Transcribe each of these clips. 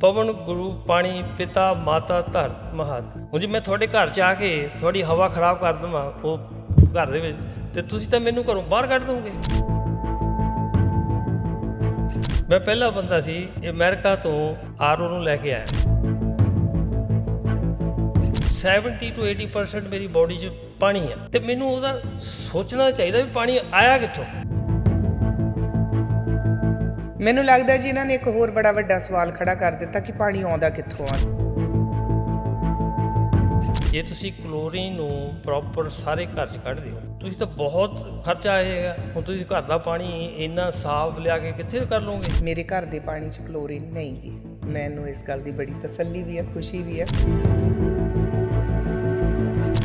ਪਵਨ, ਗੁਰੂ, ਪਾਣੀ, ਪਿਤਾ, ਮਾਤਾ, ਧਰਤ ਮਹਤ ਹੁਣ ਜੀ ਮੈਂ ਤੁਹਾਡੇ ਘਰ ਚ ਆ ਕੇ ਤੁਹਾਡੀ ਹਵਾ ਖਰਾਬ ਕਰ ਦਵਾਂ, ਉਹ ਘਰ ਦੇ ਵਿੱਚ, ਤੇ ਤੁਸੀਂ ਤਾਂ ਮੈਨੂੰ ਘਰੋਂ ਬਾਹਰ ਕੱਢ ਦੋਗੇ। ਮੈਂ ਪਹਿਲਾ ਬੰਦਾ ਸੀ, ਇਹ ਅਮਰੀਕਾ ਤੋਂ ਆਰਓ ਨੂੰ ਲੈ ਕੇ ਆਇਆ। 70 ਤੋਂ 80% ਮੇਰੀ ਬਾਡੀ 'ਚ ਪਾਣੀ ਹੈ ਤੇ ਮੈਨੂੰ ਉਹਦਾ ਸੋਚਣਾ ਚਾਹੀਦਾ ਵੀ ਪਾਣੀ ਆਇਆ ਕਿੱਥੋਂ? ਮੈਨੂੰ ਲੱਗਦਾ ਜੀ ਇਹਨਾਂ ਨੇ ਇੱਕ ਹੋਰ ਬੜਾ ਵੱਡਾ ਸਵਾਲ ਖੜਾ ਕਰ ਦਿੱਤਾ ਕਿ ਪਾਣੀ ਆਉਂਦਾ ਕਿੱਥੋਂ ਆ। ਜੇ ਤੁਸੀਂ ਕਲੋਰੀਨ ਨੂੰ ਪ੍ਰੋਪਰ ਸਾਰੇ ਘਰ 'ਚ ਕੱਢਦੇ ਹੋ ਤੁਸੀਂ ਤਾਂ ਬਹੁਤ ਖਰਚਾ ਆਏਗਾ। ਹੁਣ ਤੁਸੀਂ ਘਰ ਦਾ ਪਾਣੀ ਇੰਨਾ ਸਾਫ਼ ਲਿਆ ਕੇ ਕਿੱਥੇ ਕਰ ਲਓਗੇ? ਮੇਰੇ ਘਰ ਦੇ ਪਾਣੀ 'ਚ ਕਲੋਰੀਨ ਨਹੀਂ ਗੀ। ਮੈਨੂੰ ਇਸ ਗੱਲ ਦੀ ਬੜੀ ਤਸੱਲੀ ਵੀ ਹੈ ਖੁਸ਼ੀ ਵੀ ਹੈ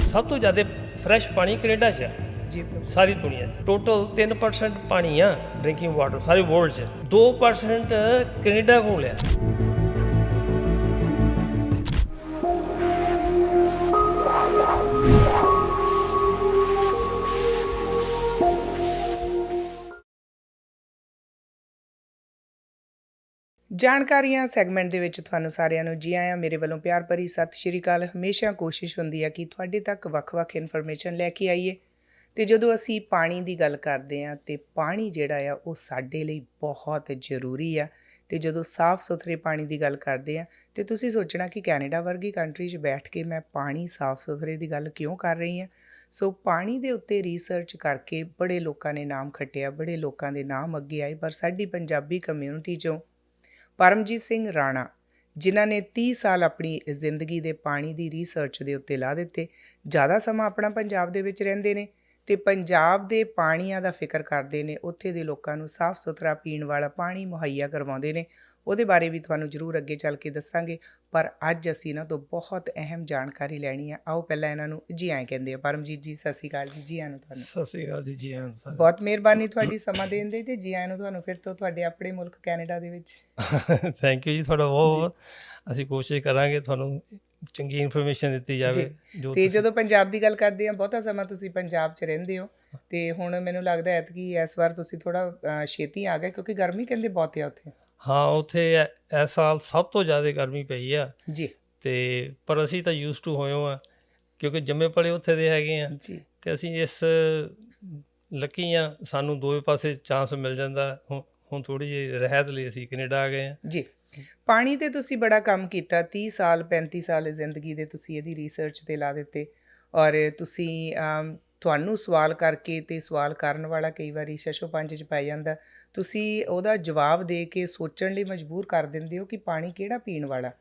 ਸਭ ਤੋਂ ਜ਼ਿਆਦਾ ਫਰੈਸ਼ ਪਾਣੀ ਕੈਨੇਡਾ 'ਚ ਹੈ ਜੀ। ਸਾਰੀ ਦੁਨੀਆ 'ਚ। ਟੋਟਲ 3% ਪਾਣੀ ਆ ਡਰਿੰਕਿੰਗ ਵਾਟਰ ਸਾਰੇ ਵਰਲਡ 'ਚ। 2% ਕੈਨੇਡਾ ਕੋਲ ਆ। ਜਾਣਕਾਰੀਆਂ ਸੈਗਮੈਂਟ ਦੇ ਵਿੱਚ ਤੁਹਾਨੂੰ ਸਾਰਿਆਂ ਨੂੰ ਜੀ ਆਇਆਂ। ਮੇਰੇ ਵੱਲੋਂ ਪਿਆਰ ਭਰੀ ਸਤਿ ਸ਼੍ਰੀ ਅਕਾਲ। ਹਮੇਸ਼ਾ ਕੋਸ਼ਿਸ਼ ਹੁੰਦੀ ਹੈ ਕਿ ਤੁਹਾਡੇ ਤੱਕ ਵੱਖ-ਵੱਖ ਇਨਫੋਰਮੇਸ਼ਨ ਲੈ ਕੇ ਆਈਏ। ਤੇ ਜਦੋਂ ਅਸੀਂ ਪਾਣੀ ਦੀ ਗੱਲ ਕਰਦੇ ਹਾਂ ਤੇ ਪਾਣੀ ਜਿਹੜਾ ਆ ਉਹ ਸਾਡੇ ਲਈ ਬਹੁਤ ਜ਼ਰੂਰੀ ਆ ਤੇ ਜਦੋਂ ਸਾਫ਼ ਸੁਥਰੇ ਪਾਣੀ ਦੀ ਗੱਲ ਕਰਦੇ ਆ ਤੇ ਤੁਸੀਂ ਸੋਚਣਾ ਕਿ ਕੈਨੇਡਾ ਵਰਗੀ ਕੰਟਰੀ 'ਚ ਬੈਠ ਕੇ ਮੈਂ ਪਾਣੀ ਸਾਫ਼ ਸੁਥਰੇ ਦੀ ਗੱਲ ਕਿਉਂ ਕਰ ਰਹੀ ਹਾਂ? ਸੋ ਪਾਣੀ ਦੇ ਉੱਤੇ ਰਿਸਰਚ ਕਰਕੇ ਬੜੇ ਲੋਕਾਂ ਨੇ ਨਾਮ ਖੱਟਿਆ, ਬੜੇ ਲੋਕਾਂ ਦੇ ਨਾਮ ਅੱਗੇ ਆਏ, ਪਰ ਸਾਡੀ ਪੰਜਾਬੀ ਕਮਿਊਨਿਟੀ 'ਚੋਂ ਪਰਮਜੀਤ ਸਿੰਘ ਰਾਣਾ, ਜਿਨ੍ਹਾਂ ਨੇ 30 ਸਾਲ ਆਪਣੀ ਜ਼ਿੰਦਗੀ ਦੇ ਪਾਣੀ ਦੀ ਰਿਸਰਚ ਦੇ ਉੱਤੇ ਲਾ ਦਿੱਤੇ, ਜ਼ਿਆਦਾ ਸਮਾਂ ਆਪਣਾ ਪੰਜਾਬ ਦੇ ਵਿੱਚ ਰਹਿੰਦੇ ਨੇ। ਤੇ ਪੰਜਾਬ ਦੇ ਪਾਣੀਆਂ ਦਾ ਫਿਕਰ ਕਰਦੇ ਨੇ ਉੱਥੇ ਦੇ ਲੋਕਾਂ ਨੂੰ ਸਾਫ਼ ਸੁਥਰਾ ਪੀਣ ਵਾਲਾ ਪਾਣੀ ਮੁਹੱਈਆ ਕਰਵਾਉਂਦੇ ਨੇ। ਉਹਦੇ ਬਾਰੇ ਵੀ ਤੁਹਾਨੂੰ ਜ਼ਰੂਰ ਅੱਗੇ ਚੱਲ ਕੇ ਦੱਸਾਂਗੇ ਪਰ ਅੱਜ ਅਸੀਂ ਇਹਨਾਂ ਤੋਂ ਬਹੁਤ ਅਹਿਮ ਜਾਣਕਾਰੀ ਲੈਣੀ ਹੈ ਆਓ ਪਹਿਲਾਂ ਇਹਨਾਂ ਨੂੰ ਜੀ ਆਏ ਕਹਿੰਦੇ ਆ। ਪਰਮਜੀਤ ਜੀ ਸਤਿ ਸ਼੍ਰੀ ਅਕਾਲ ਜੀ। ਜੀ ਆਇਆਂ ਨੂੰ ਤੁਹਾਨੂੰ। ਸਤਿ ਸ੍ਰੀ ਅਕਾਲ ਜੀ ਜੀ ਆਇਆਂ ਨੂੰ। ਬਹੁਤ ਮਿਹਰਬਾਨੀ ਤੁਹਾਡੀ ਸਮਾਂ ਦੇਣ ਦੇ ਤੇ ਜੀ ਆਇਆਂ ਨੂੰ ਤੁਹਾਨੂੰ ਫਿਰ ਤੋਂ ਤੁਹਾਡੇ ਆਪਣੇ ਮੁਲਕ ਕੈਨੇਡਾ ਦੇ ਵਿੱਚ। ਥੈਂਕ ਯੂ ਜੀ ਤੁਹਾਡਾ ਬਹੁਤ। ਅਸੀਂ ਕੋਸ਼ਿਸ਼ ਕਰਾਂਗੇ ਤੁਹਾਨੂੰ ਚੰਗੀ ਇਨਫੋਰਮੇਸ਼ਨ ਦਿੱਤੀ ਜਾਵੇ ਜੋ। ਤੇ ਜਦੋਂ ਪੰਜਾਬ ਦੀ ਗੱਲ ਕਰਦੇ ਆ ਬਹੁਤਾ ਸਮਾਂ ਤੁਸੀਂ ਪੰਜਾਬ 'ਚ ਰਹਿੰਦੇ ਹੋ। ਤੇ ਹੁਣ ਮੈਨੂੰ ਲੱਗਦਾ ਹੈ ਕਿ ਇਸ ਵਾਰ ਤੁਸੀਂ ਥੋੜਾ ਛੇਤੀ ਆ ਗਏ ਕਿਉਂਕਿ ਗਰਮੀ ਕਹਿੰਦੇ ਬਹੁਤ ਆ ਉੱਥੇ। ਹਾਂ ਉੱਥੇ ਇਸ ਸਾਲ ਸਭ ਤੋਂ ਜ਼ਿਆਦਾ ਗਰਮੀ ਪਈ ਆ। ਜੀ। ਤੇ ਪਰ ਅਸੀਂ ਤਾਂ ਯੂਜ਼ ਟੂ ਹੋਏ ਹਾਂ ਕਿਉਂਕਿ ਜੰਮੇ ਪਲੇ ਉੱਥੇ ਦੇ ਹੈਗੇ ਆ। ਜੀ। ਤੇ ਅਸੀਂ ਇਸ ਲੱਕੀ ਆ ਸਾਨੂੰ ਦੋਵੇਂ ਪਾਸੇ ਚਾਂਸ ਮਿਲ ਜਾਂਦਾ। ਹੁਣ ਹੁਣ ਥੋੜੀ ਜਿਹੀ ਰਹਿਤ ਲਈ ਅਸੀਂ ਕੈਨੇਡਾ ਆ ਗਏ ਆ। ਜੀ। ਪਾਣੀ ਤੇ ਤੁਸੀਂ ਬੜਾ ਕੰਮ ਕੀਤਾ 30 ਸਾਲ 35 ਸਾਲ ਜ਼ਿੰਦਗੀ ਦੇ ਤੁਸੀਂ ਇਹਦੀ ਰਿਸਰਚ ਤੇ ਲਾ ਦਿੱਤੇ। ਔਰ ਤੁਸੀਂ ਤੁਹਾਨੂੰ ਸਵਾਲ ਕਰਕੇ ਤੇ ਸਵਾਲ ਕਰਨ ਵਾਲਾ ਕਈ ਵਾਰੀ ਸ਼ਸ਼ੋ ਪੰਜ ਚ ਪੈ ਜਾਂਦਾ। ਤੁਸੀਂ ਉਹਦਾ ਜਵਾਬ ਦੇ ਕੇ ਸੋਚਣ ਲਈ ਮਜਬੂਰ ਕਰ ਦਿੰਦੇ ਹੋ ਕਿ ਪਾਣੀ ਕਿਹੜਾ ਪੀਣ ਵਾਲਾ?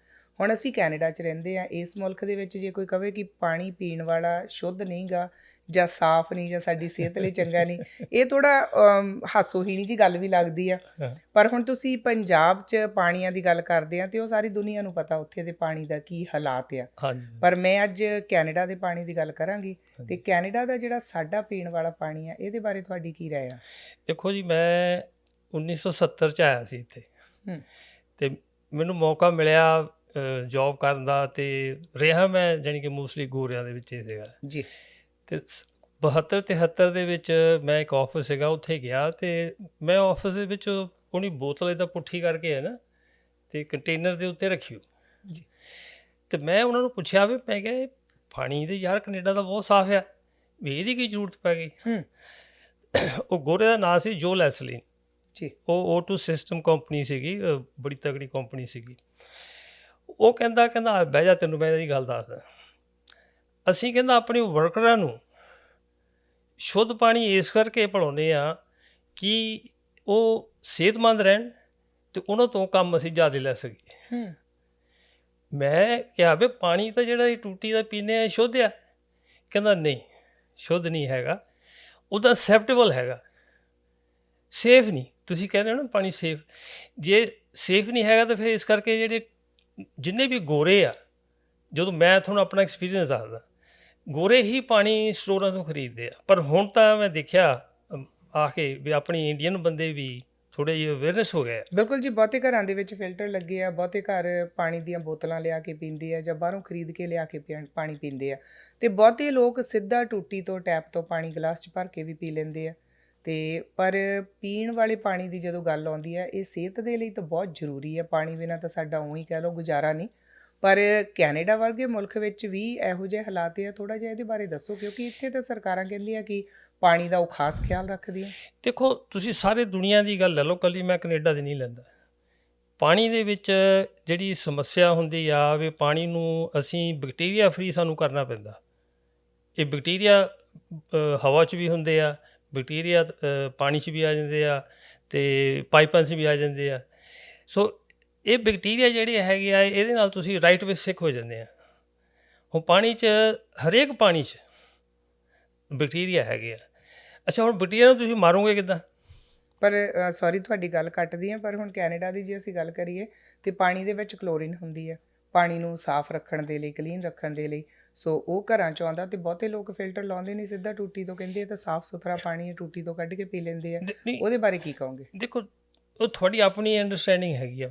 ਹੁਣ ਅਸੀਂ ਕੈਨੇਡਾ 'ਚ ਰਹਿੰਦੇ ਆ ਇਸ ਮੁਲਕ ਦੇ ਵਿੱਚ ਜੇ ਕੋਈ ਕਵੇ ਕਿ ਪਾਣੀ ਪੀਣ ਵਾਲਾ ਸ਼ੁੱਧ ਨਹੀਂਗਾ ਜਾਂ ਸਾਫ਼ ਨਹੀਂ ਜਾਂ ਸਾਡੀ ਸਿਹਤ ਲਈ ਚੰਗਾ ਨਹੀਂ ਇਹ ਥੋੜਾ ਹਾਸੋਹੀਣੀ ਜੀ ਗੱਲ ਵੀ ਲੱਗਦੀ ਆ। ਪਰ ਹੁਣ ਤੁਸੀਂ ਪੰਜਾਬ 'ਚ ਪਾਣੀਆਂ ਦੀ ਗੱਲ ਕਰਦੇ ਆ ਤੇ ਉਹ ਸਾਰੀ ਦੁਨੀਆ ਨੂੰ ਪਤਾ ਉੱਥੇ ਦੇ ਪਾਣੀ ਦਾ ਕੀ ਹਾਲਾਤ ਆ। ਪਰ ਮੈਂ ਅੱਜ ਕੈਨੇਡਾ ਦੇ ਪਾਣੀ ਦੀ ਗੱਲ ਕਰਾਂਗੀ ਤੇ ਕੈਨੇਡਾ ਦਾ ਜਿਹੜਾ ਸਾਡਾ ਪੀਣ ਵਾਲਾ ਪਾਣੀ ਆ ਇਹਦੇ ਬਾਰੇ ਤੁਹਾਡੀ ਕੀ ਰਾਏ ਆ? ਦੇਖੋ ਜੀ ਮੈਂ 1970 ਚ ਆਇਆ ਸੀ ਇੱਥੇ। ਤੇ ਮੈਨੂੰ ਮੌਕਾ ਮਿਲਿਆ ਜੌਬ ਕਰਨ ਦਾ ਤੇ ਰਿਹਾ ਮੈਂ ਜਾਣੀ ਕਿ ਮੋਸਟਲੀ ਗੋਰਿਆਂ ਦੇ ਵਿੱਚ ਹੀ ਸੀਗਾ। ਜੀ। ਤੇ ਸ- 72 73 ਦੇ ਵਿੱਚ ਮੈਂ ਇੱਕ ਆਫਿਸ ਸੀਗਾ ਉੱਥੇ ਗਿਆ ਤੇ ਮੈਂ ਆਫਿਸ ਦੇ ਵਿੱਚ ਉਹਨੀ ਬੋਤਲ ਇਹਦਾ ਪੁੱਠੀ ਕਰਕੇ ਹੈ ਨਾ ਤੇ ਕੰਟੇਨਰ ਦੇ ਉੱਤੇ ਰੱਖੀ ਹੋਈ। ਜੀ। ਤੇ ਮੈਂ ਉਹਨਾਂ ਨੂੰ ਪੁੱਛਿਆ ਵੀ ਮੈਂ ਕਿਹਾ ਇਹ ਪਾਣੀ ਦੇ ਯਾਰ ਕੈਨੇਡਾ ਦਾ ਬਹੁਤ ਸਾਫ਼ ਆ ਵੀ ਇਹਦੀ ਕੀ ਜ਼ਰੂਰਤ ਪੈ ਗਈ? ਉਹ ਗੋਰੇ ਦਾ ਨਾਂ ਸੀ ਜੋ ਲੈਸਲਿਨ। ਜੀ। ਉਹ O2 ਸਿਸਟਮ ਕੰਪਨੀ ਸੀਗੀ ਬੜੀ ਤਗੜੀ ਕੰਪਨੀ ਸੀਗੀ। ਉਹ ਕਹਿੰਦਾ ਕਹਿੰਦਾ ਬਹਿ ਜਾ ਤੈਨੂੰ ਮੈਂ ਇਹਦੀ ਗੱਲ ਦੱਸਦਾ। ਅਸੀਂ ਕਹਿੰਦਾ ਆਪਣੇ ਵਰਕਰਾਂ ਨੂੰ ਸ਼ੁੱਧ ਪਾਣੀ ਇਸ ਕਰਕੇ ਪੜਾਉਂਦੇ ਆ ਕਿ ਉਹ ਸਿਹਤਮੰਦ ਰਹਿਣ ਤੇ ਉਹਨਾਂ ਤੋਂ ਕੰਮ ਅਸੀਂ ਜ਼ਿਆਦਾ ਲੈ ਸਕੀਏ। ਹੂੰ। ਮੈਂ ਕਿਹਾ ਵੀ ਪਾਣੀ ਤਾਂ ਜਿਹੜਾ ਇਹ ਟੂਟੀ ਦਾ ਪੀਨੇ ਆ ਸ਼ੁੱਧ ਆ। ਕਹਿੰਦਾ ਨਹੀਂ ਸ਼ੁੱਧ ਨਹੀਂ ਹੈਗਾ। ਉਹਦਾ ਅਸੈਪਟੇਬਲ ਹੈਗਾ। ਸੇਫ ਨਹੀਂ। ਤੁਸੀਂ ਕਹਿੰਦੇ ਹੋ ਨਾ ਪਾਣੀ ਸੇਫ ਜੇ ਸੇਫ ਨਹੀਂ ਹੈਗਾ ਤਾਂ ਫਿਰ ਇਸ ਕਰਕੇ ਜਿਹੜੇ ਜਿੰਨੇ ਵੀ ਗੋਰੇ ਆ ਜਦੋਂ ਮੈਂ ਤੁਹਾਨੂੰ ਆਪਣਾ ਐਕਸਪੀਰੀਅੰਸ ਦੱਸਦਾ ਗੋਰੇ ਹੀ ਪਾਣੀ ਸਟੋਰਾਂ ਤੋਂ ਖਰੀਦਦੇ ਆ। ਪਰ ਹੁਣ ਤਾਂ ਮੈਂ ਦੇਖਿਆ ਅਮ, ਆ ਕੇ ਵੀ ਆਪਣੀ ਇੰਡੀਅਨ ਬੰਦੇ ਵੀ ਥੋੜੇ ਜਿਹੇ ਅਵੇਅਰਨੈਸ ਹੋ ਗਏ ਆ। ਬਿਲਕੁਲ ਜੀ ਬਹੁਤੇ ਘਰਾਂ ਦੇ ਵਿੱਚ ਫਿਲਟਰ ਲੱਗੇ ਆ ਬਹੁਤੇ ਘਰ ਪਾਣੀ ਦੀਆਂ ਬੋਤਲਾਂ ਲਿਆ ਕੇ ਪੀਂਦੇ ਆ ਜਾਂ ਬਾਹਰੋਂ ਖਰੀਦ ਕੇ ਲਿਆ ਕੇ ਪੀਣ- ਪਾਣੀ ਪੀਂਦੇ ਆ। ਤੇ ਬਹੁਤੇ ਲੋਕ ਸਿੱਧਾ ਟੂਟੀ ਤੋਂ ਟੈਪ ਤੋਂ ਪਾਣੀ ਗਲਾਸ 'ਚ ਭਰ ਕੇ ਵੀ ਪੀ ਲੈਂਦੇ ਆ। ਤੇ ਪਰ ਪੀਣ ਵਾਲੇ ਪਾਣੀ ਦੀ ਜਦੋਂ ਗੱਲ ਆਉਂਦੀ ਹੈ ਇਹ ਸਿਹਤ ਦੇ ਲਈ ਤਾਂ ਬਹੁਤ ਜ਼ਰੂਰੀ ਹੈ ਪਾਣੀ ਬਿਨਾਂ ਤਾਂ ਸਾਡਾ ਉਹੀ ਕਹਿ ਲਓ ਗੁਜ਼ਾਰਾ ਨਹੀਂ। ਪਰ ਕੈਨੇਡਾ ਵਰਗੇ ਮੁਲਕ ਵਿੱਚ ਵੀ ਇਹੋ ਜਿਹੇ ਹਾਲਾਤ ਆ ਥੋੜਾ ਜਿਹਾ ਇਹਦੇ ਬਾਰੇ ਦੱਸੋ, ਕਿਉਂਕਿ ਇੱਥੇ ਤਾਂ ਸਰਕਾਰਾਂ ਕਹਿੰਦੀਆਂ ਕਿ ਪਾਣੀ ਦਾ ਉਹ ਖਾਸ ਖਿਆਲ ਰੱਖਦੀਆਂ। ਦੇਖੋ, ਤੁਸੀਂ ਸਾਰੇ ਦੁਨੀਆ ਦੀ ਗੱਲ ਲੈ ਲਓ, ਕੱਲੀ ਮੈਂ ਕੈਨੇਡਾ ਦੀ ਨਹੀਂ ਲੈਂਦਾ। ਪਾਣੀ ਦੇ ਵਿੱਚ ਜਿਹੜੀ ਸਮੱਸਿਆ ਹੁੰਦੀ ਆ, ਵੀ ਪਾਣੀ ਨੂੰ ਅਸੀਂ ਬੈਕਟੀਰੀਆ ਫ੍ਰੀ ਸਾਨੂੰ ਕਰਨਾ ਪੈਂਦਾ। ਇਹ ਬੈਕਟੀਰੀਆ ਹਵਾ 'ਚ ਵੀ ਹੁੰਦੇ ਆ, ਬੈਕਟੀਰੀਆ ਪਾਣੀ 'ਚ ਵੀ ਆ ਜਾਂਦੇ ਆ ਤੇ ਪਾਈਪਾਂ 'ਚ ਵੀ ਆ ਜਾਂਦੇ ਆ। ਸੋ ਇਹ ਬੈਕਟੀਰੀਆ ਜਿਹੜੇ ਹੈਗੇ ਆ ਇਹਦੇ ਨਾਲ ਤੁਸੀਂ ਰਾਈਟ ਵੇ ਸਿੱਕ ਹੋ ਜਾਂਦੇ ਆ। ਹੁਣ ਪਾਣੀ 'ਚ ਹਰੇਕ ਪਾਣੀ 'ਚ ਬੈਕਟੀਰੀਆ ਹੈਗੇ ਆ। ਅੱਛਾ ਹੁਣ ਬੈਕਟੀਰੀਆ ਨੂੰ ਤੁਸੀਂ ਮਾਰੋਗੇ ਕਿੱਦਾਂ? ਪਰ ਸੌਰੀ ਤੁਹਾਡੀ ਗੱਲ ਕੱਟਦੀ ਹਾਂ ਪਰ ਹੁਣ ਕੈਨੇਡਾ ਦੀ ਜੇ ਅਸੀਂ ਗੱਲ ਕਰੀਏ ਤੇ ਪਾਣੀ ਦੇ ਵਿੱਚ ਕਲੋਰੀਨ ਹੁੰਦੀ ਹੈ ਪਾਣੀ ਨੂੰ ਸਾਫ਼ ਰੱਖਣ ਦੇ ਲਈ ਕਲੀਨ ਰੱਖਣ ਦੇ ਲਈ। ਸੋ ਉਹ ਘਰਾਂ ਚ ਆਉਂਦਾ ਤੇ ਬਹੁਤੇ ਲੋਕ ਫਿਲਟਰ ਲਾਉਂਦੇ ਨਹੀਂ ਸਿੱਧਾ ਟੂਟੀ ਤੋਂ ਕਹਿੰਦੇ ਤਾਂ ਸਾਫ਼ ਸੁਥਰਾ ਪਾਣੀ ਹੈ ਟੂਟੀ ਤੋਂ ਕੱਢ ਕੇ ਪੀ ਲੈਂਦੇ ਆ। ਉਹਦੇ ਬਾਰੇ ਕੀ ਕਹੋਗੇ? ਦੇਖੋ ਉਹ ਤੁਹਾਡੀ ਆਪਣੀ ਅੰਡਰਸਟੈਂਡਿੰਗ ਹੈਗੀ ਆ।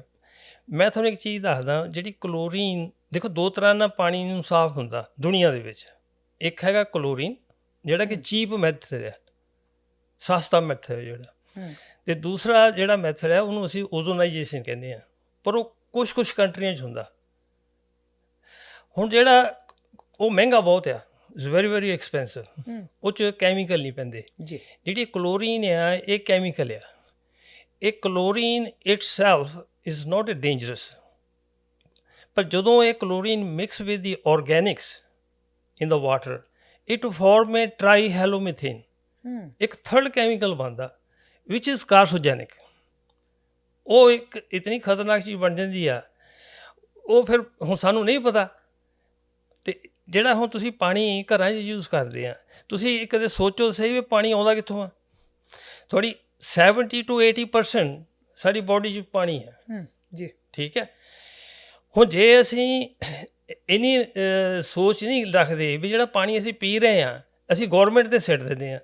ਮੈਂ ਤੁਹਾਨੂੰ ਇੱਕ ਚੀਜ਼ ਦੱਸਦਾ ਜਿਹੜੀ ਕਲੋਰੀਨ ਦੇਖੋ ਦੋ ਤਰ੍ਹਾਂ ਨਾਲ ਪਾਣੀ ਨੂੰ ਸਾਫ਼ ਹੁੰਦਾ ਦੁਨੀਆ ਦੇ ਵਿੱਚ। ਇੱਕ ਹੈਗਾ ਕਲੋਰੀਨ ਜਿਹੜਾ ਕਿ ਚੀਪ ਮੈਥਡ ਹੈ ਸਸਤਾ ਮੈਥਡ ਹੈ ਜਿਹੜਾ। ਤੇ ਦੂਸਰਾ ਜਿਹੜਾ ਮੈਥਡ ਹੈ ਉਹਨੂੰ ਅਸੀਂ ਓਜ਼ੋਨਾਈਜੇਸ਼ਨ ਕਹਿੰਦੇ ਆ ਪਰ ਉਹ ਕੁਝ ਕੁਝ ਕੰਟਰੀਆਂ 'ਚ ਹੁੰਦਾ। ਹੁਣ ਜਿਹੜਾ ਉਹ ਮਹਿੰਗਾ ਬਹੁਤ ਆ ਇਟਸ ਵੈਰੀ ਵੈਰੀ ਐਕਸਪੈਂਸਿਵ ਉਹ 'ਚ ਕੈਮੀਕਲ ਨਹੀਂ ਪੈਂਦੇ। ਜੀ। ਜਿਹੜੀ ਕਲੋਰੀਨ ਆ ਇਹ ਕੈਮੀਕਲ ਆ। ਇਹ chlorine itself is not a dangerous ਪਰ ਜਦੋਂ ਇਹ chlorine mix with the organics in the water it form a trihalomethane ਹੂੰ ਇੱਕ ਥਰਡ ਕੈਮੀਕਲ ਬਣਦਾ ਵਿਚ ਇਜ਼ ਕਾਰਸੋਜੈਨਿਕ ਉਹ ਇੱਕ ਇਤਨੀ ਖਤਰਨਾਕ ਚੀਜ਼ ਬਣ ਜਾਂਦੀ ਆ ਉਹ ਫਿਰ ਹੁਣ ਸਾਨੂੰ ਨਹੀਂ ਪਤਾ। ਤੇ ਜਿਹੜਾ ਹੁਣ ਤੁਸੀਂ ਪਾਣੀ ਘਰਾਂ 'ਚ ਯੂਜ਼ ਕਰਦੇ ਆ ਤੁਸੀਂ ਇਹ ਕਦੇ ਸੋਚੋ ਸਹੀ ਵੀ ਪਾਣੀ ਆਉਂਦਾ ਕਿੱਥੋਂ ਆ? ਥੋੜੀ 70 ਟੂ 80% ਸਾਡੀ ਬਾਡੀ 'ਚ ਪਾਣੀ ਹੈ। ਜੀ। ਠੀਕ ਹੈ? ਹੁਣ ਜੇ ਅਸੀਂ ਇਨੀ ਸੋਚ ਨਹੀਂ ਰੱਖਦੇ ਵੀ ਜਿਹੜਾ ਪਾਣੀ ਅਸੀਂ ਪੀ ਰਹੇ ਆ ਅਸੀਂ ਗਵਰਨਮੈਂਟ ਤੇ ਸਿੱਟ ਦਿੰਦੇ ਆ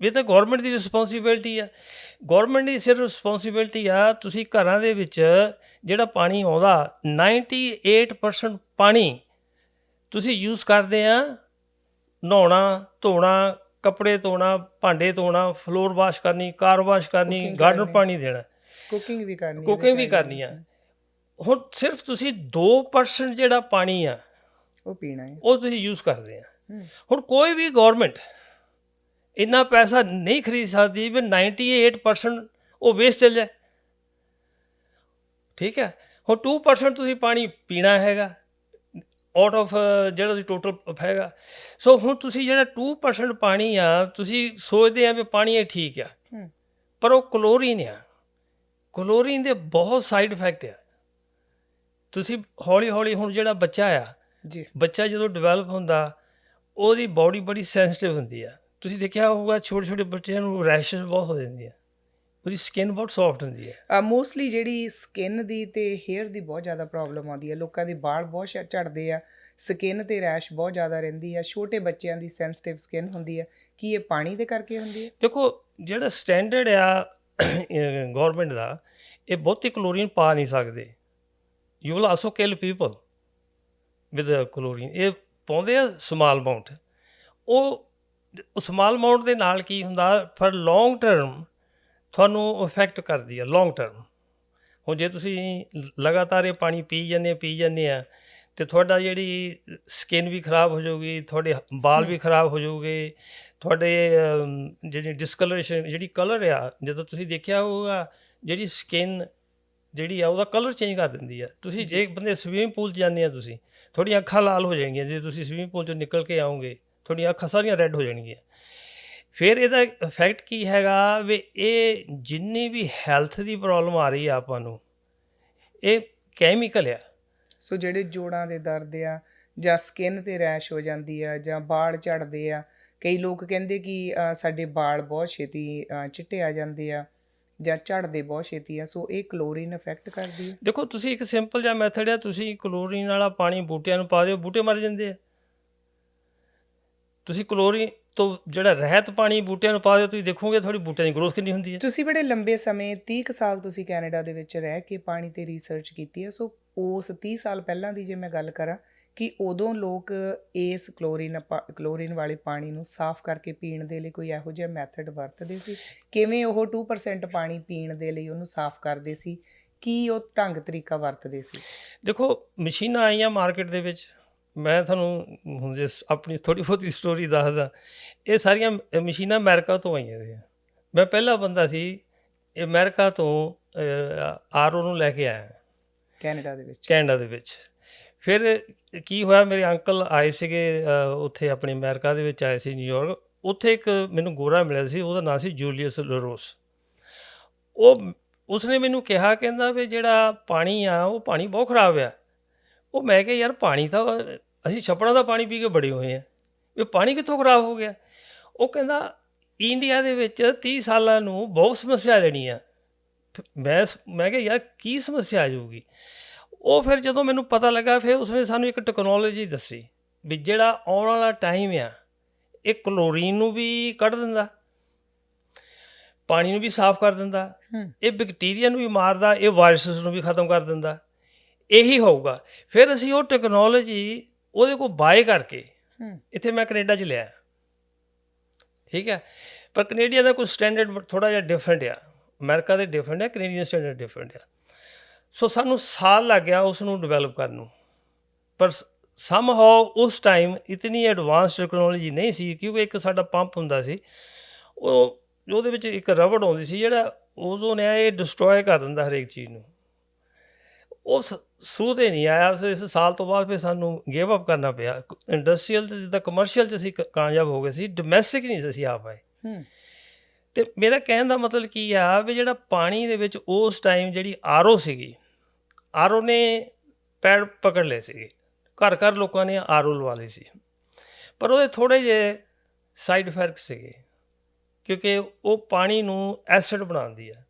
ਵੀ ਇਹ ਤਾਂ ਗਵਰਨਮੈਂਟ ਦੀ ਰਿਸਪੌਂਸਿਬਿਲਟੀ ਆ। ਗਵਰਨਮੈਂਟ ਦੀ ਸਿਰਫ ਰਿਸਪੌਂਸਿਬਿਲਟੀ ਆ ਤੁਸੀਂ ਘਰਾਂ ਦੇ ਵਿੱਚ ਜਿਹੜਾ ਪਾਣੀ ਆਉਂਦਾ 98% ਪਾਣੀ ਤੁਸੀਂ ਯੂਜ਼ ਕਰਦੇ ਆ ਨਹਾਉਣਾ ਧੋਣਾ ਕੱਪੜੇ ਧੋਣਾ ਭਾਂਡੇ ਧੋਣਾ ਫਲੋਰ ਵਾਸ਼ ਕਰਨੀ ਕਾਰ ਵਾਸ਼ ਕਰਨੀ ਗਾਰਡਨ। ਪਾਣੀ ਦੇਣਾ। ਕੁਕਿੰਗ ਵੀ ਕਰਨੀ ਇਹਦੇ ਕੁਕਿੰਗ ਵੀ ਕਰਨੀ ਆ। ਹੁਣ ਸਿਰਫ ਤੁਸੀਂ 2% ਜਿਹੜਾ ਪਾਣੀ ਆ ਉਹ ਪੀਣਾ ਹੈ। ਉਹ ਤੁਸੀਂ ਯੂਜ਼ ਕਰਦੇ ਆ। ਹੂੰ। ਹੁਣ ਕੋਈ ਵੀ ਗਵਰਨਮੈਂਟ ਇੰਨਾ ਪੈਸਾ ਨਹੀਂ ਖਰੀਦ ਸਕਦੀ ਵੀ 98% ਉਹ ਵੇਸਟ ਚਲ ਜਾਏ। ਠੀਕ ਹੈ? ਹੁਣ 2% ਤੁਸੀਂ ਪਾਣੀ ਪੀਣਾ ਹੈਗਾ ਆਊਟ ਆਫ ਜਿਹੜਾ ਤੁਸੀਂ ਟੋਟਲ ਹੈਗਾ। ਸੋ ਹੁਣ ਤੁਸੀਂ ਜਿਹੜਾ 2% ਪਾਣੀ ਆ ਤੁਸੀਂ ਸੋਚਦੇ ਆ ਵੀ ਪਾਣੀ ਇਹ ਠੀਕ ਆ ਹੂੰ। ਪਰ ਉਹ ਕਲੋਰੀਨ ਆ। ਕਲੋਰੀਨ ਦੇ ਬਹੁਤ ਸਾਈਡ ਇਫੈਕਟ ਆ। ਤੁਸੀਂ ਹੌਲੀ ਹੌਲੀ ਹੁਣ ਜਿਹੜਾ ਬੱਚਾ ਆ ਜੀ। ਬੱਚਾ ਜਦੋਂ ਡਿਵੈਲਪ ਹੁੰਦਾ ਉਹਦੀ ਬਾਡੀ ਬੜੀ ਸੈਂਸਿਟਿਵ ਹੁੰਦੀ ਆ। ਤੁਸੀਂ ਦੇਖਿਆ ਹੋਊਗਾ ਛੋਟੇ ਛੋਟੇ ਬੱਚਿਆਂ ਨੂੰ ਰੈਸ਼ਸ ਬਹੁਤ ਹੋ ਜਾਂਦੀ ਆ ਉਹਦੀ ਸਕਿਨ ਬਹੁਤ ਸੌਫਟ ਹੁੰਦੀ ਹੈ ਮੋਸਟਲੀ ਜਿਹੜੀ ਸਕਿਨ ਦੀ ਤੇ ਹੇਅਰ ਦੀ ਬਹੁਤ ਜ਼ਿਆਦਾ ਪ੍ਰੋਬਲਮ ਆਉਂਦੀ ਹੈ ਲੋਕਾਂ ਦੇ ਵਾਲ ਬਹੁਤ ਝੜਦੇ ਆ। ਸਕਿਨ ਤੇ ਰੈਸ਼ ਬਹੁਤ ਜ਼ਿਆਦਾ ਰਹਿੰਦੀ ਆ। ਛੋਟੇ ਬੱਚਿਆਂ ਦੀ ਸੈਂਸਿਟਿਵ ਸਕਿਨ ਹੁੰਦੀ ਹੈ ਕੀ ਇਹ ਪਾਣੀ ਦੇ ਕਰਕੇ ਹੁੰਦੀ ਹੈ ਦੇਖੋ ਜਿਹੜਾ ਸਟੈਂਡਰਡ ਆ ਗਵਰਨਮੈਂਟ ਦਾ, ਇਹ ਬਹੁਤੀ ਕਲੋਰੀਨ ਪਾ ਨਹੀਂ ਸਕਦੇ। You will also kill people with chlorine ਇਹ ਪਾਉਂਦੇ ਆ ਸਮਾਲ ਅਮਾਉਂਟ ਉਹ ਸਮਾਲ ਅਮਾਉਂਟ ਦੇ ਨਾਲ ਕੀ ਹੁੰਦਾ ਫਰ ਲੌਂਗ ਟਰਮ ਤੁਹਾਨੂੰ ਇਫੈਕਟ ਕਰਦੀ ਆ ਲੌਂਗ ਟਰਮ ਹੁਣ ਜੇ ਤੁਸੀਂ ਲਗਾਤਾਰ ਇਹ ਪਾਣੀ ਪੀ ਜਾਂਦੇ ਪੀ ਜਾਂਦੇ ਆ, ਤੇ ਤੁਹਾਡਾ ਜਿਹੜੀ ਸਕਿਨ ਵੀ ਖਰਾਬ ਹੋ ਜਾਊਗੀ, ਤੁਹਾਡੇ ਵਾਲ ਵੀ ਖਰਾਬ ਹੋ ਜਾਊਗੇ ਤੁਹਾਡੇ ਜਿਹੜੀ ਡਿਸਕਲਰੇਸ਼ਨ ਜਿਹੜੀ ਕਲਰ ਆ ਜਦੋਂ ਤੁਸੀਂ ਦੇਖਿਆ ਹੋਊਗਾ ਜਿਹੜੀ ਸਕਿਨ ਜਿਹੜੀ ਆ ਉਹਦਾ ਕਲਰ ਚੇਂਜ ਕਰ ਦਿੰਦੀ ਆ। ਤੁਸੀਂ ਜੇ। ਬੰਦੇ ਸਵੀਮਿੰਗ ਪੂਲ 'ਚ ਜਾਂਦੇ ਆ ਤੁਸੀਂ ਤੁਹਾਡੀਆਂ ਅੱਖਾਂ ਲਾਲ ਹੋ ਜਾਣਗੀਆਂ ਜੇ ਤੁਸੀਂ ਸਵੀਮਿੰਗ ਪੂਲ 'ਚੋਂ ਨਿਕਲ ਕੇ ਆਓਗੇ ਤੁਹਾਡੀਆਂ ਅੱਖਾਂ ਸਾਰੀਆਂ ਰੈੱਡ ਹੋ ਜਾਣਗੀਆਂ। ਫਿਰ ਇਹਦਾ ਇਫੈਕਟ ਕੀ ਹੈਗਾ ਵੀ ਇਹ ਜਿੰਨੀ ਵੀ ਹੈਲਥ ਦੀ ਪ੍ਰੋਬਲਮ ਆ ਰਹੀ ਆ ਆਪਾਂ ਨੂੰ ਇਹ ਕੈਮੀਕਲ ਆ। ਸੋ ਜਿਹੜੇ ਜੋੜਾਂ ਦੇ ਦਰਦ ਆ ਜਾਂ ਸਕਿਨ ਤੇ ਰੈਸ਼ ਹੋ ਜਾਂਦੀ ਆ ਜਾਂ ਵਾਲ ਝੜਦੇ ਆ ਕਈ ਲੋਕ ਕਹਿੰਦੇ ਕਿ ਸਾਡੇ ਵਾਲ ਬਹੁਤ ਛੇਤੀ ਚਿੱਟੇ ਆ ਜਾਂਦੇ ਆ ਜਾਂ ਝੜਦੇ ਬਹੁਤ ਛੇਤੀ ਆ ਸੋ ਇਹ ਕਲੋਰੀਨ ਇਫੈਕਟ ਕਰਦੀ ਹੈ ਦੇਖੋ ਤੁਸੀਂ ਇੱਕ ਸਿੰਪਲ ਜਿਹਾ ਮੈਥਡ ਆ ਤੁਸੀਂ ਕਲੋਰੀਨ ਵਾਲਾ ਪਾਣੀ ਬੂਟਿਆਂ ਨੂੰ ਪਾ ਦਿਓ ਬੂਟੇ ਮਰ ਜਾਂਦੇ ਆ। ਤੁਸੀਂ ਕਲੋਰੀਨ ਤੋਂ ਜਿਹੜਾ ਰਹਿਤ ਪਾਣੀ ਬੂਟਿਆਂ ਨੂੰ ਪਾ ਦਿਓ ਤੁਸੀਂ ਦੇਖੋਗੇ ਤੁਹਾਡੀ ਬੂਟਿਆਂ ਦੀ ਗਰੋਥ ਕਿੰਨੀ ਹੁੰਦੀ ਹੈ ਤੁਸੀਂ ਬੜੇ ਲੰਬੇ ਸਮੇਂ 30 ਕੁ ਸਾਲ ਤੁਸੀਂ ਕੈਨੇਡਾ ਦੇ ਵਿੱਚ ਰਹਿ ਕੇ ਪਾਣੀ ਤੇ ਰਿਸਰਚ ਕੀਤੀ ਹੈ ਸੋ ਉਸ 30 ਸਾਲ ਪਹਿਲਾਂ ਦੀ ਜੇ ਮੈਂ ਗੱਲ ਕਰਾਂ ਕਿ ਉਦੋਂ ਲੋਕ ਇਸ ਕਲੋਰੀਨ ਕਲੋਰੀਨ ਵਾਲੇ ਪਾਣੀ ਨੂੰ ਸਾਫ਼ ਕਰਕੇ ਪੀਣ ਦੇ ਲਈ ਕੋਈ ਇਹੋ ਜਿਹਾ ਮੈਥਡ ਵਰਤਦੇ ਸੀ? ਕਿਵੇਂ ਉਹ 2% ਪਾਣੀ ਪੀਣ ਦੇ ਲਈ ਉਹਨੂੰ ਸਾਫ਼ ਕਰਦੇ ਸੀ? ਕੀ ਉਹ ਢੰਗ ਤਰੀਕਾ ਵਰਤਦੇ ਸੀ? ਦੇਖੋ ਮਸ਼ੀਨਾਂ ਆਈਆਂ ਮਾਰਕੀਟ ਦੇ ਵਿੱਚ। ਮੈਂ ਤੁਹਾਨੂੰ ਹੁਣ ਜੇ ਆਪਣੀ ਥੋੜੀ ਬਹੁਤੀ ਸਟੋਰੀ ਦੱਸਦਾ। ਇਹ ਸਾਰੀਆਂ ਮਸ਼ੀਨਾਂ ਅਮਰੀਕਾ ਤੋਂ ਆਈਆਂ ਸੀ ਮੈਂ ਪਹਿਲਾ ਬੰਦਾ ਸੀ ਅਮਰੀਕਾ ਤੋਂ ਆਰਓ ਨੂੰ ਲੈ ਕੇ ਆਇਆ। ਕੈਨੇਡਾ ਦੇ ਵਿੱਚ। ਕੈਨੇਡਾ ਦੇ ਵਿੱਚ। ਫਿਰ ਕੀ ਹੋਇਆ? ਮੇਰੇ ਅੰਕਲ ਆਏ ਸੀਗੇ ਉੱਥੇ ਆਪਣੇ ਅਮਰੀਕਾ ਦੇ ਵਿੱਚ ਆਏ ਸੀ ਨਿਊਯਾਰਕ ਉੱਥੇ ਇੱਕ ਮੈਨੂੰ ਗੋਰਾ ਮਿਲਿਆ ਸੀ, ਉਹਦਾ ਨਾਮ ਸੀ ਜੂਲੀਅਸ ਲੋਰੋਸ। ਉਹ ਉਸਨੇ ਮੈਨੂੰ ਕਿਹਾ, ਕਹਿੰਦਾ ਵੀ ਜਿਹੜਾ ਪਾਣੀ ਆ, ਉਹ ਪਾਣੀ ਬਹੁਤ ਖਰਾਬ ਆ। ਉਹ ਮੈਂ ਕਿਹਾ, ਯਾਰ ਪਾਣੀ ਤਾਂ, ਅਸੀਂ ਛੱਪੜਾਂ ਦਾ ਪਾਣੀ ਪੀ ਕੇ ਬੜੇ ਹੋਏ ਆ। ਇਹ ਪਾਣੀ ਕਿੱਥੋਂ ਖਰਾਬ ਹੋ ਗਿਆ? ਉਹ ਕਹਿੰਦਾ, ਇੰਡੀਆ ਦੇ ਵਿੱਚ 30 ਸਾਲਾਂ ਨੂੰ ਬਹੁਤ ਸਮੱਸਿਆ ਲੈਣੀ ਆ। ਫਿਰ ਮੈਂ ਮੈਂ ਕਿਹਾ, ਯਾਰ ਕੀ ਸਮੱਸਿਆ ਆ ਜਾਊਗੀ? ਉਹ ਫਿਰ ਜਦੋਂ ਮੈਨੂੰ ਪਤਾ ਲੱਗਾ ਫਿਰ ਉਸਨੇ ਸਾਨੂੰ ਇੱਕ ਟੈਕਨੋਲੋਜੀ ਦੱਸੀ ਵੀ ਜਿਹੜਾ ਆਉਣ ਵਾਲਾ ਟਾਈਮ ਆ ਇਹ ਕਲੋਰੀਨ ਨੂੰ ਵੀ ਕੱਢ ਦਿੰਦਾ ਪਾਣੀ ਨੂੰ ਵੀ ਸਾਫ਼ ਕਰ ਦਿੰਦਾ ਇਹ ਬੈਕਟੀਰੀਆ ਨੂੰ ਵੀ ਮਾਰਦਾ ਇਹ ਵਾਇਰਸਸ ਨੂੰ ਵੀ ਖਤਮ ਕਰ ਦਿੰਦਾ ਇਹੀ ਹੋਊਗਾ। ਫਿਰ ਅਸੀਂ ਉਹ ਟੈਕਨੋਲੋਜੀ ਉਹਦੇ ਕੋਲ ਬਾਏ ਕਰਕੇ ਇੱਥੇ ਮੈਂ ਕੈਨੇਡਾ 'ਚ ਲਿਆ। ਠੀਕ ਹੈ? ਪਰ ਕੈਨੇਡੀਆ ਦਾ ਕੋਈ ਸਟੈਂਡਰਡ ਥੋੜਾ ਜਿਹਾ ਡਿਫਰੈਂਟ ਆ। ਅਮਰੀਕਾ ਦੇ ਡਿਫਰੈਂਟ ਹੈ ਕੈਨੇਡੀਅਨ ਸਟੈਂਡਰਡ ਡਿਫਰੈਂਟ ਆ। ਸੋ ਸਾਨੂੰ ਸਾਲ ਲੱਗ ਗਿਆ ਉਸ ਨੂੰ ਡਿਵੈਲਪ ਕਰਨ ਨੂੰ। ਪਰ ਸਮਹਾਉ ਉਸ ਟਾਈਮ ਇਤਨੀ ਐਡਵਾਂਸ ਟੈਕਨੋਲੋਜੀ ਨਹੀਂ ਸੀ ਕਿਉਂਕਿ ਇੱਕ ਸਾਡਾ ਪੰਪ ਹੁੰਦਾ ਸੀ। ਉਹ ਉਹਦੇ ਵਿੱਚ ਇੱਕ ਰਬੜ ਆਉਂਦੀ ਸੀ ਜਿਹੜਾ ਉਦੋਂ ਨੇ ਇਹ ਡਿਸਟਰੋਏ ਕਰ ਦਿੰਦਾ ਹਰੇਕ ਚੀਜ਼ ਨੂੰ। ਉਹ ਸ- ਸੂਹ ਤੇ ਨਹੀਂ ਆਇਆ। ਸੋ ਇਸ ਸਾਲ ਤੋਂ ਬਾਅਦ ਫਿਰ ਸਾਨੂੰ ਗਿਵ ਅਪ ਕਰਨਾ ਪਿਆ। ਇੰਡਸਟਰੀਅਲ ਤੇ ਜਿੱਦਾਂ ਕਮਰਸ਼ੀਅਲ ਚ ਅਸੀਂ ਕਾਮਯਾਬ ਹੋ ਗਏ ਸੀ। ਡੋਮੈਸਟਿਕ ਨਹੀਂ ਸੀ ਅਸੀਂ ਆ ਪਾਏ ਤੇ ਮੇਰਾ ਕਹਿਣ ਦਾ ਮਤਲਬ ਕੀ ਆ ਵੀ ਜਿਹੜਾ ਪਾਣੀ ਦੇ ਵਿੱਚ ਉਸ ਟਾਈਮ ਜਿਹੜੀ ਆਰਓ ਸੀਗੀ ਆਰਓ ਨੇ ਪੈਰ ਪਕੜ ਲਏ ਸੀਗੇ। ਘਰ ਘਰ ਲੋਕਾਂ ਨੇ ਆਰਓ ਲਵਾ ਲਏ ਸੀ। ਪਰ ਉਹਦੇ ਥੋੜੇ ਜਿਹੇ ਸਾਈਡ ਇਫੈਕਟ ਸੀਗੇ, ਕਿਉਂਕਿ ਉਹ ਪਾਣੀ ਨੂੰ ਐਸਿਡ ਬਣਾਉਂਦੀ ਹੈ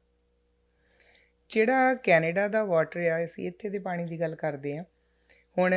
ਜਿਹੜਾ ਕੈਨੇਡਾ ਦਾ ਵਾਟਰ ਆ, ਅਸੀਂ ਇੱਥੇ ਦੇ ਪਾਣੀ ਦੀ ਗੱਲ ਕਰਦੇ ਆ ਹੁਣ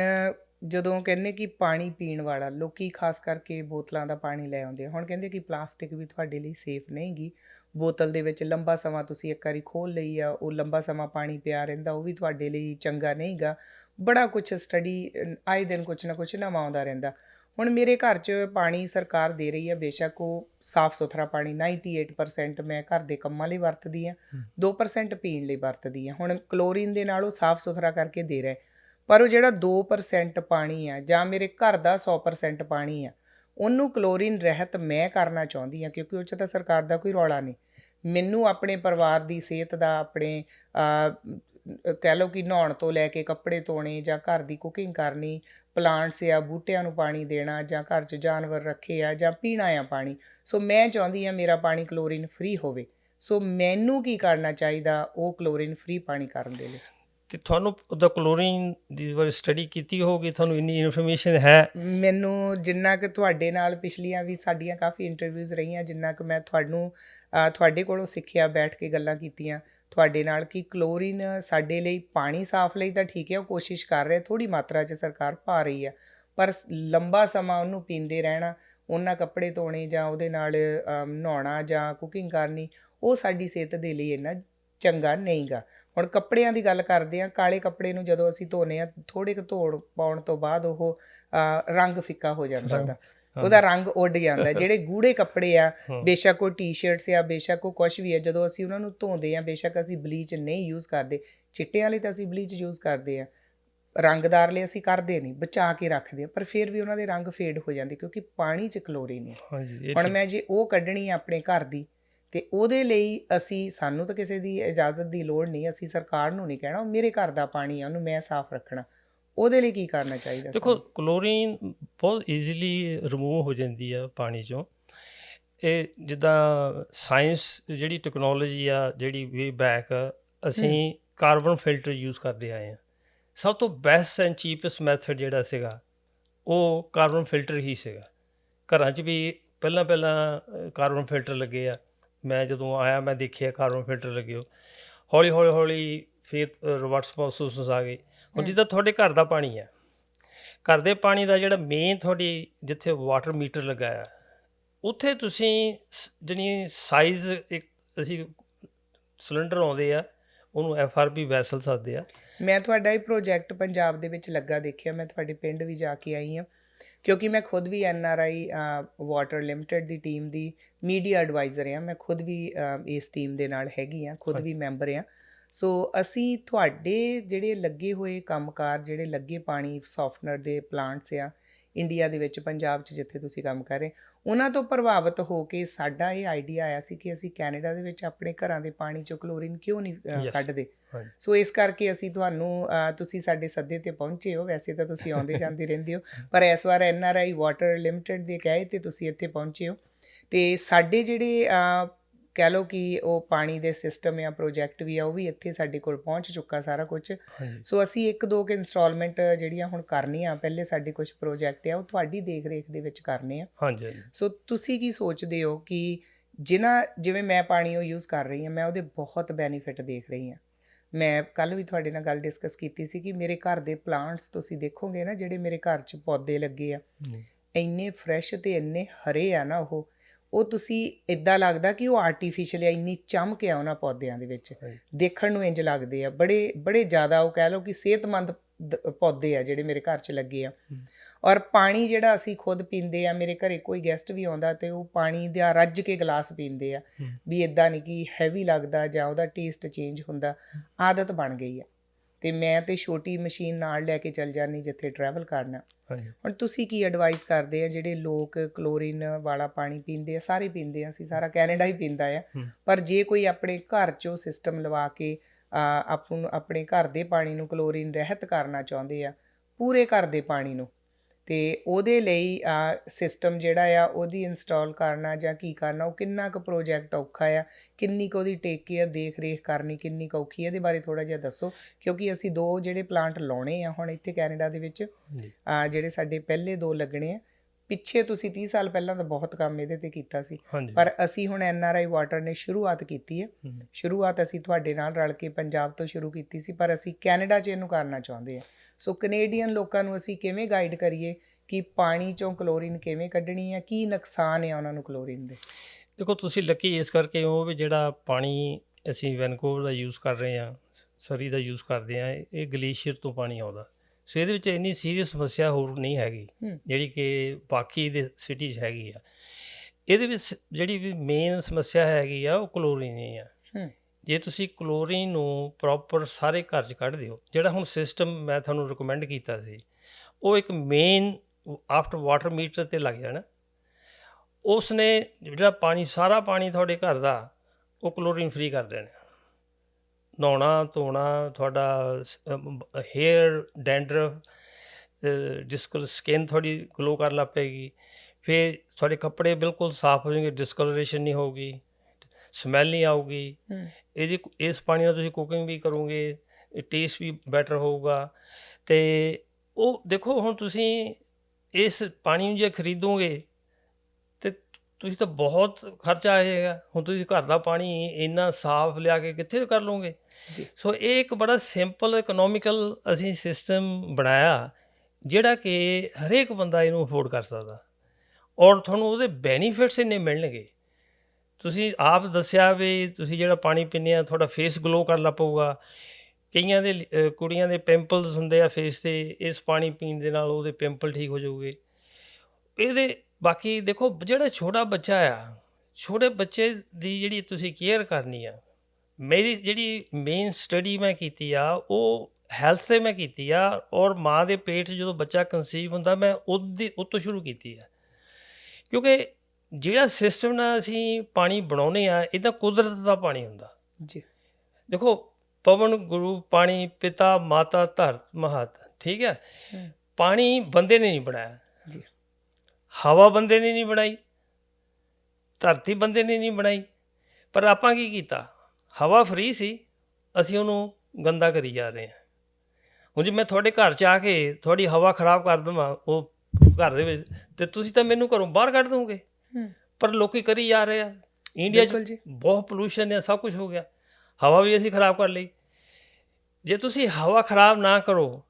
ਜਦੋਂ ਕਹਿੰਦੇ ਕਿ ਪਾਣੀ ਪੀਣ ਵਾਲਾ, ਲੋਕੀ ਖਾਸ ਕਰਕੇ ਬੋਤਲਾਂ ਦਾ ਪਾਣੀ ਲੈ ਆਉਂਦੇ ਆ, ਹੁਣ ਕਹਿੰਦੇ ਕਿ ਪਲਾਸਟਿਕ ਵੀ ਤੁਹਾਡੇ ਲਈ ਸੇਫ ਨਹੀਂਗੀ। ਬੋਤਲ ਦੇ ਵਿੱਚ ਲੰਬਾ ਸਮਾਂ ਤੁਸੀਂ ਇੱਕ ਵਾਰੀ ਖੋਲ ਲਈ ਆ ਉਹ ਲੰਬਾ ਸਮਾਂ ਪਾਣੀ ਪਿਆ ਰਹਿੰਦਾ ਉਹ ਵੀ ਤੁਹਾਡੇ ਲਈ ਚੰਗਾ ਨਹੀਂਗਾ। ਬੜਾ ਕੁਝ ਸਟੱਡੀ ਆਏ ਦਿਨ ਕੁਝ ਨਾ ਕੁਝ ਨਵਾਂ ਆਉਂਦਾ ਰਹਿੰਦਾ। ਹੁਣ ਮੇਰੇ ਘਰ 'ਚ ਪਾਣੀ ਸਰਕਾਰ ਦੇ ਰਹੀ ਹੈ ਬੇਸ਼ੱਕ ਉਹ ਸਾਫ਼ ਸੁਥਰਾ ਪਾਣੀ 98% ਮੈਂ ਘਰ ਦੇ ਕੰਮਾਂ ਲਈ ਵਰਤਦੀ ਆ 2% ਪੀਣ ਲਈ ਵਰਤਦੀ ਆ। ਹੁਣ ਕਲੋਰੀਨ ਦੇ ਨਾਲ ਉਹ ਸਾਫ਼ ਸੁਥਰਾ ਕਰਕੇ ਦੇ ਰਿਹਾ। ਪਰ ਉਹ ਜਿਹੜਾ 2% ਪਾਣੀ ਆ ਜਾਂ ਮੇਰੇ ਘਰ ਦਾ 100% ਪਾਣੀ ਆ ਉਹਨੂੰ ਕਲੋਰੀਨ ਰਹਿਤ ਮੈਂ ਕਰਨਾ ਚਾਹੁੰਦੀ ਹਾਂ, ਕਿਉਂਕਿ ਉਹ 'ਚ ਤਾਂ ਸਰਕਾਰ ਦਾ ਕੋਈ ਰੌਲਾ ਨਹੀਂ। ਮੈਨੂੰ ਆਪਣੇ ਪਰਿਵਾਰ ਦੀ ਸਿਹਤ ਦਾ, ਆਪਣੇ ਕਹਿ ਲਓ ਕਿ ਨਹਾਉਣ ਤੋਂ ਲੈ ਕੇ ਕੱਪੜੇ ਧੋਣੇ ਜਾਂ ਘਰ ਦੀ ਕੁਕਿੰਗ ਕਰਨੀ ਪਲਾਂਟਸ ਆ, ਬੂਟਿਆਂ ਨੂੰ ਪਾਣੀ ਦੇਣਾ ਜਾਂ ਘਰ 'ਚ ਜਾਨਵਰ ਰੱਖੇ ਆ ਜਾਂ ਪੀਣਾ ਆ ਪਾਣੀ। ਸੋ ਮੈਂ ਚਾਹੁੰਦੀ ਆ ਮੇਰਾ ਪਾਣੀ ਕਲੋਰੀਨ ਫ੍ਰੀ ਹੋਵੇ। ਸੋ ਮੈਨੂੰ ਕੀ ਕਰਨਾ ਚਾਹੀਦਾ ਉਹ ਕਲੋਰੀਨ ਫ੍ਰੀ ਪਾਣੀ ਕਰਨ ਦੇ ਲਈ? ਤੇ ਤੁਹਾਨੂੰ ਉਹਦਾ ਕਲੋਰੀਨ ਦੀ ਬਾਰੇ ਸਟੱਡੀ ਕੀਤੀ ਹੋਊਗੀ, ਤੁਹਾਨੂੰ ਇੰਨੀ ਇਨਫੋਰਮੇਸ਼ਨ ਹੈ। ਮੈਨੂੰ ਜਿੰਨਾ ਕਿ ਤੁਹਾਡੇ ਨਾਲ ਪਿਛਲੀਆਂ ਵੀ ਸਾਡੀਆਂ ਕਾਫੀ ਇੰਟਰਵਿਊਜ਼ ਰਹੀਆਂ, ਜਿੰਨਾ ਕਿ ਮੈਂ ਤੁਹਾਨੂੰ ਤੁਹਾਡੇ ਕੋਲੋਂ ਸਿੱਖਿਆ, ਬੈਠ ਕੇ ਗੱਲਾਂ ਕੀਤੀਆਂ, ਤੁਹਾਡੇ ਨਾਲ ਕਿ ਕਲੋਰੀਨ ਸਾਡੇ ਲਈ ਪਾਣੀ ਸਾਫ਼ ਲਈ ਤਾਂ ਠੀਕ ਹੈ, ਉਹ ਕੋਸ਼ਿਸ਼ ਕਰ ਰਹੇ ਥੋੜੀ ਮਾਤਰਾ 'ਚ ਸਰਕਾਰ ਪਾ ਰਹੀ ਆ ਪਰ ਲੰਬਾ ਸਮਾਂ ਉਹਨੂੰ ਪੀਂਦੇ ਰਹਿਣਾ, ਉਹਨਾਂ ਕੱਪੜੇ ਧੋਣੇ ਜਾਂ ਉਹਦੇ ਨਾਲ ਨਹਾਉਣਾ ਜਾਂ ਕੁਕਿੰਗ ਕਰਨੀ, ਉਹ ਸਾਡੀ ਸਿਹਤ ਦੇ ਲਈ ਇੰਨਾ ਚੰਗਾ ਨਹੀਂਗਾ। ਹੁਣ ਕੱਪੜਿਆਂ ਦੀ ਗੱਲ ਕਰਦੇ ਆ ਕਾਲੇ ਕੱਪੜੇ ਨੂੰ ਜਦੋਂ ਅਸੀਂ ਧੋਨੇ ਆ ਥੋੜੇ ਕੁ ਧੋਣ ਪਾਉਣ ਤੋਂ ਬਾਅਦ ਉਹ ਰੰਗ ਫਿੱਕਾ ਹੋ ਜਾਂਦਾ ਉਹਦਾ। ਉਹਦਾ ਰੰਗ ਉੱਡ ਜਾਂਦਾ। ਜਿਹੜੇ ਗੂੜੇ ਕੱਪੜੇ ਆ। ਬੇਸ਼ੱਕ ਉਹ ਟੀ-ਸ਼ਰਟਸ ਆ ਬੇਸ਼ੱਕ ਉਹ ਕੁਝ ਵੀ ਆ ਜਦੋਂ ਅਸੀਂ ਉਹਨਾਂ ਨੂੰ ਧੋਂਦੇ ਆ ਬੇਸ਼ੱਕ ਅਸੀਂ ਬਲੀਚ ਨਹੀਂ ਯੂਜ਼ ਕਰਦੇ। ਚਿੱਟਿਆਂ ਲਈ ਤਾਂ ਅਸੀਂ ਬਲੀਚ ਯੂਜ਼ ਕਰਦੇ ਆ ਰੰਗਦਾਰ ਲਈ ਅਸੀਂ ਕਰਦੇ ਨਹੀਂ ਬਚਾ ਕੇ ਰੱਖਦੇ ਆ ਪਰ ਫਿਰ ਵੀ ਉਹਨਾਂ ਦੇ ਰੰਗ ਫੇਡ ਹੋ ਜਾਂਦੇ ਕਿਉਂਕਿ ਪਾਣੀ 'ਚ ਕਲੋਰੀਨ ਹੈ ਹੁਣ ਮੈਂ ਜੇ ਉਹ ਕੱਢਣੀ ਆ ਆਪਣੇ ਘਰ ਦੀ ਤੇ ਉਹਦੇ ਲਈ ਅਸੀਂ ਸਾਨੂੰ ਤਾਂ ਕਿਸੇ ਦੀ ਇਜਾਜ਼ਤ ਦੀ ਲੋੜ ਨਹੀਂ ਅਸੀਂ ਸਰਕਾਰ ਨੂੰ ਨਹੀਂ ਕਹਿਣਾ ਮੇਰੇ ਘਰ ਦਾ ਪਾਣੀ ਆ ਉਹਨੂੰ ਮੈਂ ਸਾਫ਼ ਰੱਖਣਾ। ਉਹਦੇ ਲਈ ਕੀ ਕਰਨਾ ਚਾਹੀਦਾ ਦੇਖੋ? ਕਲੋਰੀਨ ਬਹੁਤ ਈਜ਼ੀਲੀ ਰਿਮੂਵ ਹੋ ਜਾਂਦੀ ਆ ਪਾਣੀ ਚੋਂ। ਇਹ ਜਿੱਦਾਂ ਸਾਇੰਸ ਜਿਹੜੀ ਟੈਕਨੋਲੋਜੀ ਆ ਜਿਹੜੀ ਵੇ ਬੈਕ ਅਸੀਂ ਕਾਰਬਨ ਫਿਲਟਰ ਯੂਜ਼ ਕਰਦੇ ਆਏ ਆ। ਸਭ ਤੋਂ ਬੈਸਟ ਐਂਡ ਚੀਪੈਸਟ ਮੈਥਡ ਜਿਹੜਾ ਸੀਗਾ ਉਹ ਕਾਰਬਨ ਫਿਲਟਰ ਹੀ ਸੀਗਾ। ਘਰਾਂ 'ਚ ਵੀ ਪਹਿਲਾਂ ਪਹਿਲਾਂ ਕਾਰਬਨ ਫਿਲਟਰ ਲੱਗੇ ਆ। ਮੈਂ ਜਦੋਂ ਆਇਆ ਮੈਂ ਦੇਖਿਆ ਕਾਰਬਨ ਫਿਲਟਰ ਲੱਗੇ ਹੋ ਹੌਲੀ ਹੌਲੀ ਹੌਲੀ ਫਿਰ ਰਿਵਰਸ ਪ੍ਰੋਸੈਸ ਆ ਗਏ ਹੁਣ। ਜਿੱਦਾਂ ਤੁਹਾਡੇ ਘਰ ਦਾ ਪਾਣੀ ਆ ਘਰ ਦੇ ਪਾਣੀ ਦਾ ਜਿਹੜਾ ਮੇਨ ਤੁਹਾਡੀ ਜਿੱਥੇ ਵਾਟਰ ਮੀਟਰ ਲਗਾਇਆ ਉੱਥੇ ਤੁਸੀਂ ਜਿਹੜੀ ਸਾਈਜ਼ ਇੱਕ ਅਸੀਂ ਸਿਲੰਡਰ ਆਉਂਦੇ ਆ ਉਹਨੂੰ ਐਫ ਆਰ ਪੀ ਵੈਸਲ ਸਕਦੇ ਆ। ਮੈਂ ਤੁਹਾਡਾ ਇਹ ਪ੍ਰੋਜੈਕਟ ਪੰਜਾਬ ਦੇ ਵਿੱਚ ਲੱਗਾ ਦੇਖਿਆ ਮੈਂ ਤੁਹਾਡੇ ਪਿੰਡ ਵੀ ਜਾ ਕੇ ਆਈ ਹਾਂ। ਕਿਉਂਕਿ ਮੈਂ ਖੁਦ ਵੀ N R I water limited the team ਦੀ ਮੀਡੀਆ ਐਡਵਾਈਜ਼ਰ ਹਾਂ। ਮੈਂ ਖੁਦ ਵੀ ਇਸ ਟੀਮ ਦੇ ਨਾਲ ਹੈਗੀ ਹਾਂ ਖੁਦ ਵੀ ਮੈਂਬਰ ਹਾਂ। ਸੋ ਅਸੀਂ ਤੁਹਾਡੇ ਜਿਹੜੇ ਲੱਗੇ ਹੋਏ ਕੰਮਕਾਰ ਜਿਹੜੇ ਲੱਗੇ ਪਾਣੀ ਸੌਫਟਨਰ ਦੇ ਪਲਾਂਟਸ ਆ ਇੰਡੀਆ ਦੇ ਵਿੱਚ ਪੰਜਾਬ 'ਚ ਜਿੱਥੇ ਤੁਸੀਂ ਕੰਮ ਕਰ ਰਹੇ ਉਹਨਾਂ ਤੋਂ ਪ੍ਰਭਾਵਿਤ ਹੋ ਕੇ ਸਾਡਾ ਇਹ ਆਈਡੀਆ ਆਇਆ ਸੀ ਕਿ ਅਸੀਂ ਕੈਨੇਡਾ ਦੇ ਵਿੱਚ ਆਪਣੇ ਘਰਾਂ ਦੇ ਪਾਣੀ 'ਚੋਂ ਕਲੋਰੀਨ ਕਿਉਂ ਨਹੀਂ. ਕੱਢਦੇ? ਸੋ ਇਸ ਕਰਕੇ ਅਸੀਂ ਤੁਹਾਨੂੰ ਤੁਸੀਂ ਸਾਡੇ ਸੱਦੇ ਤੇ ਪਹੁੰਚੇ ਹੋ। ਵੈਸੇ ਤਾਂ ਤੁਸੀਂ ਆਉਂਦੇ ਜਾਂਦੇ ਰਹਿੰਦੇ ਹੋ। ਪਰ ਇਸ ਵਾਰ N R I water limited ਦੇ ਕਹੇ ਤੇ ਤੁਸੀਂ ਇੱਥੇ ਪਹੁੰਚੇ ਹੋ। ਤੇ ਸਾਡੇ ਜਿਹੜੇ ਕਹਿ ਲਓ ਕਿ ਉਹ ਪਾਣੀ ਦੇ ਸਿਸਟਮ ਜਾਂ ਪ੍ਰੋਜੈਕਟ ਵੀ ਆ ਉਹ ਵੀ ਇੱਥੇ ਸਾਡੇ ਕੋਲ ਪਹੁੰਚ ਚੁੱਕਾ ਸਾਰਾ ਕੁਝ ਸੋ ਅਸੀਂ ਇੱਕ ਦੋ ਕਿ ਇਨਸਟਾਲਮੈਂਟ ਜਿਹੜੀਆਂ ਹੁਣ ਕਰਨੀਆਂ ਪਹਿਲੇ ਸਾਡੇ ਕੁਝ ਪ੍ਰੋਜੈਕਟ ਆ ਉਹ ਤੁਹਾਡੀ ਦੇਖ ਰੇਖ ਦੇ ਵਿੱਚ ਕਰਨੇ ਆ। ਹਾਂਜੀ ਸੋ ਤੁਸੀਂ ਕੀ ਸੋਚਦੇ ਹੋ ਕਿ ਜਿਨ੍ਹਾਂ ਜਿਵੇਂ ਮੈਂ ਪਾਣੀ ਉਹ ਯੂਜ਼ ਕਰ ਰਹੀ ਹਾਂ ਮੈਂ ਉਹਦੇ ਬਹੁਤ ਬੈਨੀਫਿਟ ਦੇਖ ਰਹੀ ਹਾਂ। ਮੈਂ ਕੱਲ ਵੀ ਤੁਹਾਡੇ ਨਾਲ ਗੱਲ ਡਿਸਕਸ ਕੀਤੀ ਸੀ ਕਿ ਮੇਰੇ ਘਰ ਦੇ ਪਲਾਂਟਸ ਤੁਸੀਂ ਦੇਖੋਗੇ ਨਾ ਜਿਹੜੇ ਮੇਰੇ ਘਰ 'ਚ ਪੌਦੇ ਲੱਗੇ ਆ ਇੰਨੇ ਫਰੈਸ਼ ਤੇ ਇੰਨੇ ਹਰੇ ਆ ਨਾ ਉਹ ਉਹ ਤੁਸੀਂ ਇਦਾਂ ਲੱਗਦਾ ਕਿ ਉਹ ਆਰਟੀਫੀਸ਼ੀਅਲ ਆ ਇੰਨੀ ਚਮਕ ਆ ਉਹਨਾਂ ਪੌਦਿਆਂ ਦੇ ਵਿੱਚ। ਦੇਖਣ ਨੂੰ ਇੰਜ ਲੱਗਦੇ ਆ ਬੜੇ ਬੜੇ ਜ਼ਿਆਦਾ ਉਹ ਕਹਿ ਲਓ ਕਿ ਸਿਹਤਮੰਦ ਪੌਦੇ ਆ ਜਿਹੜੇ ਮੇਰੇ ਘਰ 'ਚ ਲੱਗੇ ਆ। ਔਰ ਪਾਣੀ ਜਿਹੜਾ ਅਸੀਂ ਖੁਦ ਪੀਂਦੇ ਆ ਮੇਰੇ ਘਰੇ ਕੋਈ ਗੈਸਟ ਵੀ ਆਉਂਦਾ ਤੇ ਉਹ ਪਾਣੀ ਦਾ ਰੱਜ ਕੇ ਗਲਾਸ ਪੀਂਦੇ ਆ। ਵੀ ਇਦਾਂ ਨਹੀਂ ਕਿ ਹੈਵੀ ਲੱਗਦਾ ਜਾਂ ਉਹਦਾ ਟੇਸਟ ਚੇਂਜ ਹੁੰਦਾ ਆਦਤ ਬਣ ਗਈ ਆ ਤੇ ਮੈਂ ਤੇ ਛੋਟੀ ਮਸ਼ੀਨ ਨਾਲ ਲੈ ਕੇ ਚੱਲ ਜਾਂਦੀ ਜਿੱਥੇ ਟਰੈਵਲ ਕਰਨਾ। ਹੁਣ ਤੁਸੀਂ ਕੀ ਐਡਵਾਈਸ ਕਰਦੇ ਆ? ਜਿਹੜੇ ਲੋਕ ਕਲੋਰੀਨ ਵਾਲਾ ਪਾਣੀ ਪੀਂਦੇ ਆ ਸਾਰੇ ਪੀਂਦੇ ਆ ਅਸੀਂ ਸਾਰਾ ਕੈਨੇਡਾ ਹੀ ਪੀਂਦਾ ਆ। ਪਰ ਜੇ ਕੋਈ ਆਪਣੇ ਘਰ 'ਚੋਂ ਸਿਸਟਮ ਲਵਾ ਕੇ ਆਪਣੇ ਘਰ ਦੇ ਪਾਣੀ ਨੂੰ ਕਲੋਰੀਨ ਰਹਿਤ ਕਰਨਾ ਚਾਹੁੰਦੇ ਆ ਪੂਰੇ ਘਰ ਦੇ ਪਾਣੀ ਨੂੰ ਤੇ ਉਹਦੇ ਲਈ ਸਿਸਟਮ ਜਿਹੜਾ ਆ ਉਹਦੀ ਇੰਸਟਾਲ ਕਰਨਾ ਜਾਂ ਕੀ ਕਰਨਾ ਉਹ ਕਿੰਨਾ ਕੁ ਪ੍ਰੋਜੈਕਟ ਔਖਾ ਆ ਕਿੰਨੀ ਕੁ ਉਹਦੀ ਟੇਕ ਕੇਅਰ ਦੇਖ ਰੇਖ ਕਰਨੀ ਕਿੰਨੀ ਕੁ ਔਖੀ ਹੈ ਇਹਦੇ ਬਾਰੇ ਥੋੜਾ ਜਿਹਾ ਦੱਸੋ। ਕਿਉਂਕਿ ਅਸੀਂ ਦੋ ਜਿਹੜੇ ਪਲਾਂਟ ਲਾਉਣੇ ਆ ਹੁਣ ਇੱਥੇ ਕੈਨੇਡਾ ਦੇ ਵਿੱਚ ਆ ਜਿਹੜੇ ਸਾਡੇ ਪਹਿਲੇ ਦੋ ਲੱਗਣੇ ਆ ਪਿੱਛੇ ਤੁਸੀਂ 30 ਸਾਲ ਪਹਿਲਾਂ ਤਾਂ ਬਹੁਤ ਕੰਮ ਇਹਦੇ ਤੇ ਕੀਤਾ ਸੀ। ਪਰ ਅਸੀਂ ਹੁਣ ਐਨ ਆਰ ਆਈ ਵਾਟਰ ਨੇ ਸ਼ੁਰੂਆਤ ਕੀਤੀ ਹੈ। ਸ਼ੁਰੂਆਤ ਅਸੀਂ ਤੁਹਾਡੇ ਨਾਲ ਰਲ ਕੇ ਪੰਜਾਬ ਤੋਂ ਸ਼ੁਰੂ ਕੀਤੀ ਸੀ ਪਰ ਅਸੀਂ ਕੈਨੇਡਾ 'ਚ ਇਹਨੂੰ ਕਰਨਾ ਚਾਹੁੰਦੇ ਹਾਂ ਸੋ ਕੈਨੇਡੀਅਨ ਲੋਕਾਂ ਨੂੰ ਅਸੀਂ ਕਿਵੇਂ ਗਾਈਡ ਕਰੀਏ ਕਿ ਪਾਣੀ 'ਚੋਂ ਕਲੋਰੀਨ ਕਿਵੇਂ ਕੱਢਣੀ ਹੈ ਕੀ ਨੁਕਸਾਨ ਹੈ ਉਹਨਾਂ ਨੂੰ ਕਲੋਰੀਨ ਦੇ ਦੇਖੋ ਤੁਸੀਂ ਲੱਕੀ ਇਸ ਕਰਕੇ ਹੋ ਵੀ ਜਿਹੜਾ ਪਾਣੀ ਅਸੀਂ ਵੈਨਕੂਵਰ ਦਾ ਯੂਜ਼ ਕਰ ਰਹੇ ਹਾਂ ਸਰੀ ਦਾ ਯੂਜ਼ ਕਰਦੇ ਹਾਂ ਇਹ ਗਲੇਸ਼ੀਅਰ ਤੋਂ ਪਾਣੀ ਆਉਂਦਾ ਸੋ ਇਹਦੇ ਵਿੱਚ ਇੰਨੀ ਸੀਰੀਅਸ ਸਮੱਸਿਆ ਹੋਰ ਨਹੀਂ ਹੈਗੀ। ਜਿਹੜੀ ਕਿ ਬਾਕੀ ਦੇ ਸਿਟੀਜ਼ ਹੈਗੀ ਆ ਇਹਦੇ ਵਿੱਚ ਜਿਹੜੀ ਵੀ ਮੇਨ ਸਮੱਸਿਆ ਹੈਗੀ ਆ ਉਹ ਕਲੋਰੀਨ ਹੀ ਆ। ਜੇ ਤੁਸੀਂ ਕਲੋਰੀਨ ਨੂੰ ਪ੍ਰੋਪਰ ਸਾਰੇ ਘਰ 'ਚ ਕੱਢ ਦਿਓ, ਜਿਹੜਾ ਹੁਣ ਸਿਸਟਮ ਮੈਂ ਤੁਹਾਨੂੰ ਰეკਮੈਂਡ ਕੀਤਾ ਸੀ, ਉਹ ਇੱਕ ਮੇਨ ਆਫਟਰ ਵਾਟਰ ਮੀਟਰ ਤੇ ਲੱਗ ਜਾਣਾ। ਉਸ ਨੇ ਜਿਹੜਾ ਪਾਣੀ, ਸਾਰਾ ਪਾਣੀ ਤੁਹਾਡੇ ਘਰ ਦਾ, ਉਹ ਕਲੋਰੀਨ ਫ੍ਰੀ ਕਰ ਦੇਣਾ। ਨਹਾਉਣਾ, ਧੋਣਾ, ਤੁਹਾਡਾ ਹੇਅਰ ਡੈਂਡਰਫ ਡਿਸਕਲ ਸਕਿਨ ਤੁਹਾਡੀ ਗਲੋ ਕਰ ਲੱਗ ਪਏਗੀ। ਫਿਰ ਤੁਹਾਡੇ ਕੱਪੜੇ ਬਿਲਕੁਲ ਸਾਫ਼ ਹੋ ਜਾਣਗੇ ਡਿਸਕਲਰੇਸ਼ਨ ਨਹੀਂ ਹੋਊਗੀ। ਸਮੈਲ ਨਹੀਂ ਆਊਗੀ। ਇਹਦੀ ਇਸ ਪਾਣੀ ਨਾਲ ਤੁਸੀਂ ਕੁਕਿੰਗ ਵੀ ਕਰੋਗੇ ਟੇਸਟ ਵੀ ਬੈਟਰ ਹੋਊਗਾ। ਤੇ ਉਹ ਦੇਖੋ ਹੁਣ ਤੁਸੀਂ ਇਸ ਪਾਣੀ ਨੂੰ ਜੇ ਖਰੀਦੋਗੇ ਤੇ ਤੁਸੀਂ ਤਾਂ ਬਹੁਤ ਖਰਚਾ ਆਏਗਾ। ਹੁਣ ਤੁਸੀਂ ਘਰ ਦਾ ਪਾਣੀ ਇੰਨਾ ਸਾਫ਼ ਲਿਆ ਕੇ ਕਿੱਥੇ ਕਰ ਲਓਗੇ? ਜੀ। ਸੋ ਇਹ ਇੱਕ ਬੜਾ ਸਿੰਪਲ ਇਕਨੋਮਿਕਲ ਅਸੀਂ ਸਿਸਟਮ ਬਣਾਇਆ ਜਿਹੜਾ ਕਿ ਹਰੇਕ ਬੰਦਾ ਇਹਨੂੰ ਅਫੋਰਡ ਕਰ ਸਕਦਾ। ਔਰ ਤੁਹਾਨੂੰ ਉਹਦੇ ਬੈਨੀਫਿਟਸ ਇੰਨੇ ਮਿਲਣਗੇ। ਤੁਸੀਂ ਆਪ ਦੱਸਿਆ ਵੀ ਤੁਸੀਂ ਜਿਹੜਾ ਪਾਣੀ ਪੀਂਦੇ ਆ, ਤੁਹਾਡਾ ਫੇਸ ਗਲੋ ਕਰਨ ਲੱਗ ਪਊਗਾ। ਕਈਆਂ ਦੇ ਕੁੜੀਆਂ ਦੇ ਪਿੰਪਲਸ ਹੁੰਦੇ ਆ ਫੇਸ ਤੇ, ਇਸ ਪਾਣੀ ਪੀਣ ਦੇ ਨਾਲ ਉਹਦੇ ਪਿੰਪਲ ਠੀਕ ਹੋ ਜਾਊਗੇ। ਇਹਦੇ, ਬਾਕੀ ਦੇਖੋ, ਜਿਹੜਾ ਛੋਟਾ ਬੱਚਾ ਆ, ਛੋਟੇ ਬੱਚੇ ਦੀ ਜਿਹੜੀ ਤੁਸੀਂ ਕੇਅਰ ਕਰਨੀ ਆ, ਮੇਰੀ ਜਿਹੜੀ ਮੇਨ ਸਟੱਡੀ ਮੈਂ ਕੀਤੀ ਆ, ਉਹ ਹੈਲਥ ਤੇ ਮੈਂ ਕੀਤੀ ਆ, ਔਰ ਮਾਂ ਦੇ ਪੇਟ ਜਦੋਂ ਬੱਚਾ ਕਨਸੀਵ ਹੁੰਦਾ, ਮੈਂ ਉਹਦੀ, ਉਹ ਤੋਂ ਸ਼ੁਰੂ ਕੀਤੀ ਆ। ਕਿਉਂਕਿ ਜਿਹੜਾ ਸਿਸਟਮ ਨਾਲ ਅਸੀਂ ਪਾਣੀ ਬਣਾਉਨੇ ਆ ਇਹ ਤਾਂ ਕੁਦਰਤ ਦਾ ਪਾਣੀ ਹੁੰਦਾ। ਜੀ। ਦੇਖੋ ਪਵਨ ਗੁਰੂ ਪਾਣੀ ਪਿਤਾ ਮਾਤਾ ਧਰਤ ਮਹਤ ਠੀਕ ਹੈ। ਪਾਣੀ ਬੰਦੇ ਨੇ ਨਹੀਂ ਬਣਾਇਆ। ਜੀ। ਹਵਾ ਬੰਦੇ ਨੇ ਨਹੀਂ ਬਣਾਈ। ਧਰਤੀ ਬੰਦੇ ਨੇ ਨਹੀਂ ਬਣਾਈ। ਪਰ ਆਪਾਂ ਕੀ ਕੀਤਾ? ਹਵਾ ਫ੍ਰੀ ਸੀ। ਅਸੀਂ ਉਹਨੂੰ ਗੰਦਾ ਕਰੀ ਜਾ ਰਹੇ ਹਾਂ। ਹੁਣ ਜੇ ਮੈਂ ਤੁਹਾਡੇ ਘਰ ਚ ਆ ਕੇ ਤੁਹਾਡੀ ਹਵਾ ਖਰਾਬ ਕਰ ਦਵਾਂ ਉਹ ਘਰ ਦੇ ਵਿੱਚ ਤੇ ਤੁਸੀਂ ਤਾਂ ਮੈਨੂੰ ਘਰੋਂ ਬਾਹਰ ਕੱਢ ਦੋਗੇ। ਪਰ ਲੋਕੀ ਕਰੀ ਜਾ ਰਹੇ ਆ। ਇੰਡੀਆ 'ਚ ਬਹੁਤ ਪੋਲੂਸ਼ਨ ਹੈ ਸਭ ਕੁਝ ਹੋ ਗਿਆ। ਹਵਾ ਵੀ ਅਸੀਂ ਖਰਾਬ ਕਰ ਲਈ। ਜੇ ਤੁਸੀਂ ਹਵਾ ਖਰਾਬ ਨਾ ਕਰੋ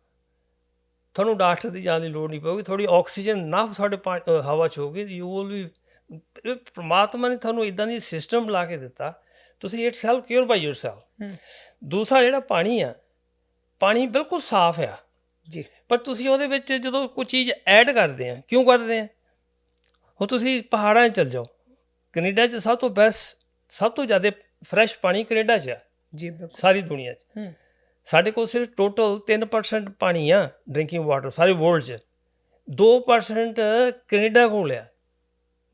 ਤੁਹਾਨੂੰ ਡਾਕਟਰ ਦੀ ਜਾਣ ਦੀ ਲੋੜ ਨਹੀਂ ਪਊਗੀ। ਥੋੜੀ ਆਕਸੀਜਨ ਨਾ ਤੁਹਾਡੇ ਹਵਾ ਚ ਹੋਗੀ ਯੂ ਵਿਲ ਵੀ ਪ੍ਰਮਾਤਮਾ ਨੇ ਤੁਹਾਨੂੰ ਇਦਾਂ ਦੀ ਸਿਸਟਮ ਲਾ ਕੇ ਦਿੱਤਾ। ਤੁਸੀਂ itself cure by yourself ਦੂਸਰਾ ਜਿਹੜਾ ਪਾਣੀ ਆ ਪਾਣੀ ਬਿਲਕੁਲ ਸਾਫ਼ ਆ। ਜੀ। ਪਰ ਤੁਸੀਂ ਉਹਦੇ ਵਿੱਚ ਜਦੋਂ ਕੋਈ ਚੀਜ਼ ਐਡ ਕਰਦੇ ਆ ਕਿਉਂ ਕਰਦੇ ਆ? ਹੁਣ ਤੁਸੀਂ ਪਹਾੜਾਂ 'ਚ ਚਲ ਜਾਓ। ਕੈਨੇਡਾ 'ਚ ਸਭ ਤੋਂ ਬੈਸਟ ਸਭ ਤੋਂ ਜ਼ਿਆਦਾ ਫਰੈਸ਼ ਪਾਣੀ ਕੈਨੇਡਾ 'ਚ ਆ। ਜੀ ਬਿਲਕੁਲ। ਸਾਰੀ ਦੁਨੀਆ 'ਚ। ਸਾਡੇ ਕੋਲ ਸਿਰਫ ਟੋਟਲ 3% ਪਾਣੀ ਆ ਡਰਿੰਕਿੰਗ ਵਾਟਰ ਸਾਰੇ ਵਰਲਡ 'ਚ। 2% ਕੈਨੇਡਾ ਕੋਲ ਆ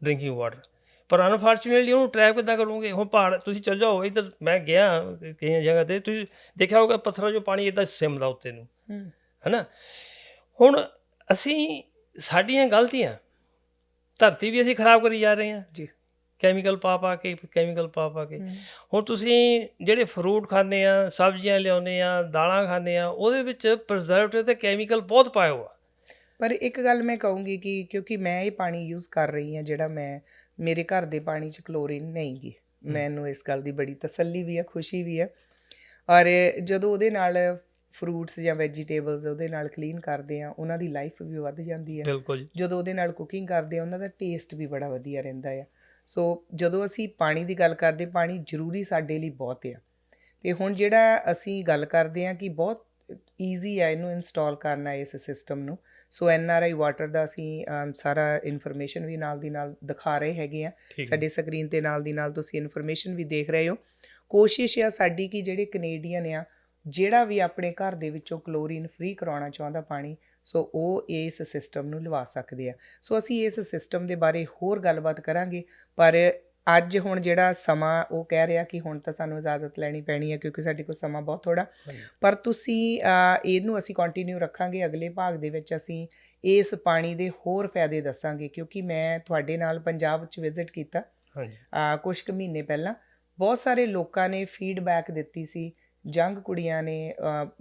ਡਰਿੰਕਿੰਗ ਵਾਟਰ ਪਰ ਅਨਫੋਰਚੂਨੇਟਲੀ ਉਹਨੂੰ ਟਰੈਕ ਕਿੱਦਾਂ ਕਰੋਗੇ? ਹੁਣ ਪਹਾੜ ਤੁਸੀਂ ਚੱਲ ਜਾਓ ਇੱਧਰ ਮੈਂ ਗਿਆ ਕਈ ਜਗ੍ਹਾ ਤੇ ਤੁਸੀਂ ਦੇਖਿਆ ਹੋਗਾ ਪੱਥਰਾਂ 'ਚੋਂ ਪਾਣੀ ਇਦਾਂ ਸਿਮਦਾ ਉੱਤੇ ਨੂੰ। ਹੈਨਾ? ਹੁਣ ਅਸੀਂ ਸਾਡੀਆਂ ਗਲਤੀਆਂ ਧਰਤੀ ਵੀ ਅਸੀਂ ਖਰਾਬ ਕਰੀ ਜਾ ਰਹੇ ਹਾਂ। ਜੀ। ਕੈਮੀਕਲ ਪਾ ਪਾ ਕੇ ਕੈਮੀਕਲ ਪਾ ਪਾ ਕੇ। ਹੁਣ ਤੁਸੀਂ ਜਿਹੜੇ ਫਰੂਟ ਖਾਂਦੇ ਆ ਸਬਜ਼ੀਆਂ ਲਿਆਉਂਦੇ ਆ ਦਾਲਾਂ ਖਾਂਦੇ ਆ ਉਹਦੇ ਵਿੱਚ ਪ੍ਰੀਜ਼ਰਵੇਟਿਵ ਤੇ ਕੈਮੀਕਲ ਬਹੁਤ ਪਾਇਆ ਹੋਆ ਪਰ ਇੱਕ ਗੱਲ ਮੈਂ ਕਹੂੰਗੀ ਕਿ ਕਿਉਂਕਿ ਮੈਂ ਇਹ ਪਾਣੀ ਯੂਜ਼ ਕਰ ਰਹੀ ਹਾਂ ਜਿਹੜਾ ਮੈਂ ਮੇਰੇ ਘਰ ਦੇ ਪਾਣੀ 'ਚ ਕਲੋਰੀਨ ਨਹੀਂ ਗੀ। ਮੈਨੂੰ ਇਸ ਗੱਲ ਦੀ ਬੜੀ ਤਸੱਲੀ ਵੀ ਹੈ ਖੁਸ਼ੀ ਵੀ ਹੈ ਔਰ ਜਦੋਂ ਉਹਦੇ ਨਾਲ ਫਰੂਟਸ ਜਾਂ ਵੈਜੀਟੇਬਲਸ ਉਹਦੇ ਨਾਲ ਕਲੀਨ ਕਰਦੇ ਆ ਉਹਨਾਂ ਦੀ ਲਾਈਫ ਵੀ ਵੱਧ ਜਾਂਦੀ ਹੈ। ਬਿਲਕੁਲ ਜਦੋਂ ਉਹਦੇ ਨਾਲ ਕੁਕਿੰਗ ਕਰਦੇ ਆ ਉਹਨਾਂ ਦਾ ਟੇਸਟ ਵੀ ਬੜਾ ਵਧੀਆ ਰਹਿੰਦਾ ਆ। ਸੋ ਜਦੋਂ ਅਸੀਂ ਪਾਣੀ ਦੀ ਗੱਲ ਕਰਦੇ ਪਾਣੀ ਜ਼ਰੂਰੀ ਸਾਡੇ ਲਈ ਬਹੁਤ ਆ। ਤੇ ਹੁਣ ਜਿਹੜਾ ਅਸੀਂ ਗੱਲ ਕਰਦੇ ਆ ਕਿ ਬਹੁਤ ਈਜ਼ੀ ਆ ਇਹਨੂੰ ਇੰਸਟਾਲ ਕਰਨਾ ਇਸ ਸਿਸਟਮ ਨੂੰ। ਸੋ ਐਨ ਆਰ ਆਈ ਵਾਟਰ ਦਾ ਅਸੀਂ ਸਾਰਾ ਇਨਫੋਰਮੇਸ਼ਨ ਵੀ ਨਾਲ ਦੀ ਨਾਲ ਦਿਖਾ ਰਹੇ ਹੈਗੇ ਆ ਸਾਡੇ ਸਕਰੀਨ ਤੇ ਨਾਲ ਦੀ ਨਾਲ ਤੁਸੀਂ ਇਨਫੋਰਮੇਸ਼ਨ ਵੀ ਦੇਖ ਰਹੇ ਹੋ। ਕੋਸ਼ਿਸ਼ ਆ ਸਾਡੀ ਕਿ ਜਿਹੜੇ ਕੈਨੇਡੀਅਨ ਆ ਜਿਹੜਾ ਵੀ ਆਪਣੇ ਘਰ ਦੇ ਵਿੱਚੋਂ ਕਲੋਰੀਨ ਫ੍ਰੀ ਕਰਾਉਣਾ ਚਾਹੁੰਦਾ ਪਾਣੀ ਸੋ ਉਹ ਇਸ ਸਿਸਟਮ ਨੂੰ ਲਵਾ ਸਕਦੇ ਆ। ਸੋ ਅਸੀਂ ਇਸ ਸਿਸਟਮ ਦੇ ਬਾਰੇ ਹੋਰ ਗੱਲਬਾਤ ਕਰਾਂਗੇ ਪਰ ਅੱਜ ਹੁਣ ਜਿਹੜਾ ਸਮਾਂ ਉਹ ਕਹਿ ਰਿਹਾ ਕਿ ਹੁਣ ਤਾਂ ਸਾਨੂੰ ਇਜਾਜ਼ਤ ਲੈਣੀ ਪੈਣੀ ਹੈ ਕਿਉਂਕਿ ਸਾਡੇ ਕੋਲ ਸਮਾਂ ਬਹੁਤ ਥੋੜਾ। ਪਰ ਤੁਸੀਂ ਇਹਨੂੰ ਅਸੀਂ ਕੰਟੀਨਿਊ ਰੱਖਾਂਗੇ ਅਗਲੇ ਭਾਗ ਦੇ ਵਿੱਚ ਅਸੀਂ ਇਸ ਪਾਣੀ ਦੇ ਹੋਰ ਫਾਇਦੇ ਦੱਸਾਂਗੇ ਕਿਉਂਕਿ ਮੈਂ ਤੁਹਾਡੇ ਨਾਲ ਪੰਜਾਬ 'ਚ ਵਿਜ਼ਿਟ ਕੀਤਾ। ਹਾਂਜੀ। ਕੁਝ ਕੁ ਮਹੀਨੇ ਪਹਿਲਾਂ। ਬਹੁਤ ਸਾਰੇ ਲੋਕਾਂ ਨੇ ਫੀਡਬੈਕ ਦਿੱਤੀ ਸੀ ਜੰਗ ਕੁੜੀਆਂ ਨੇ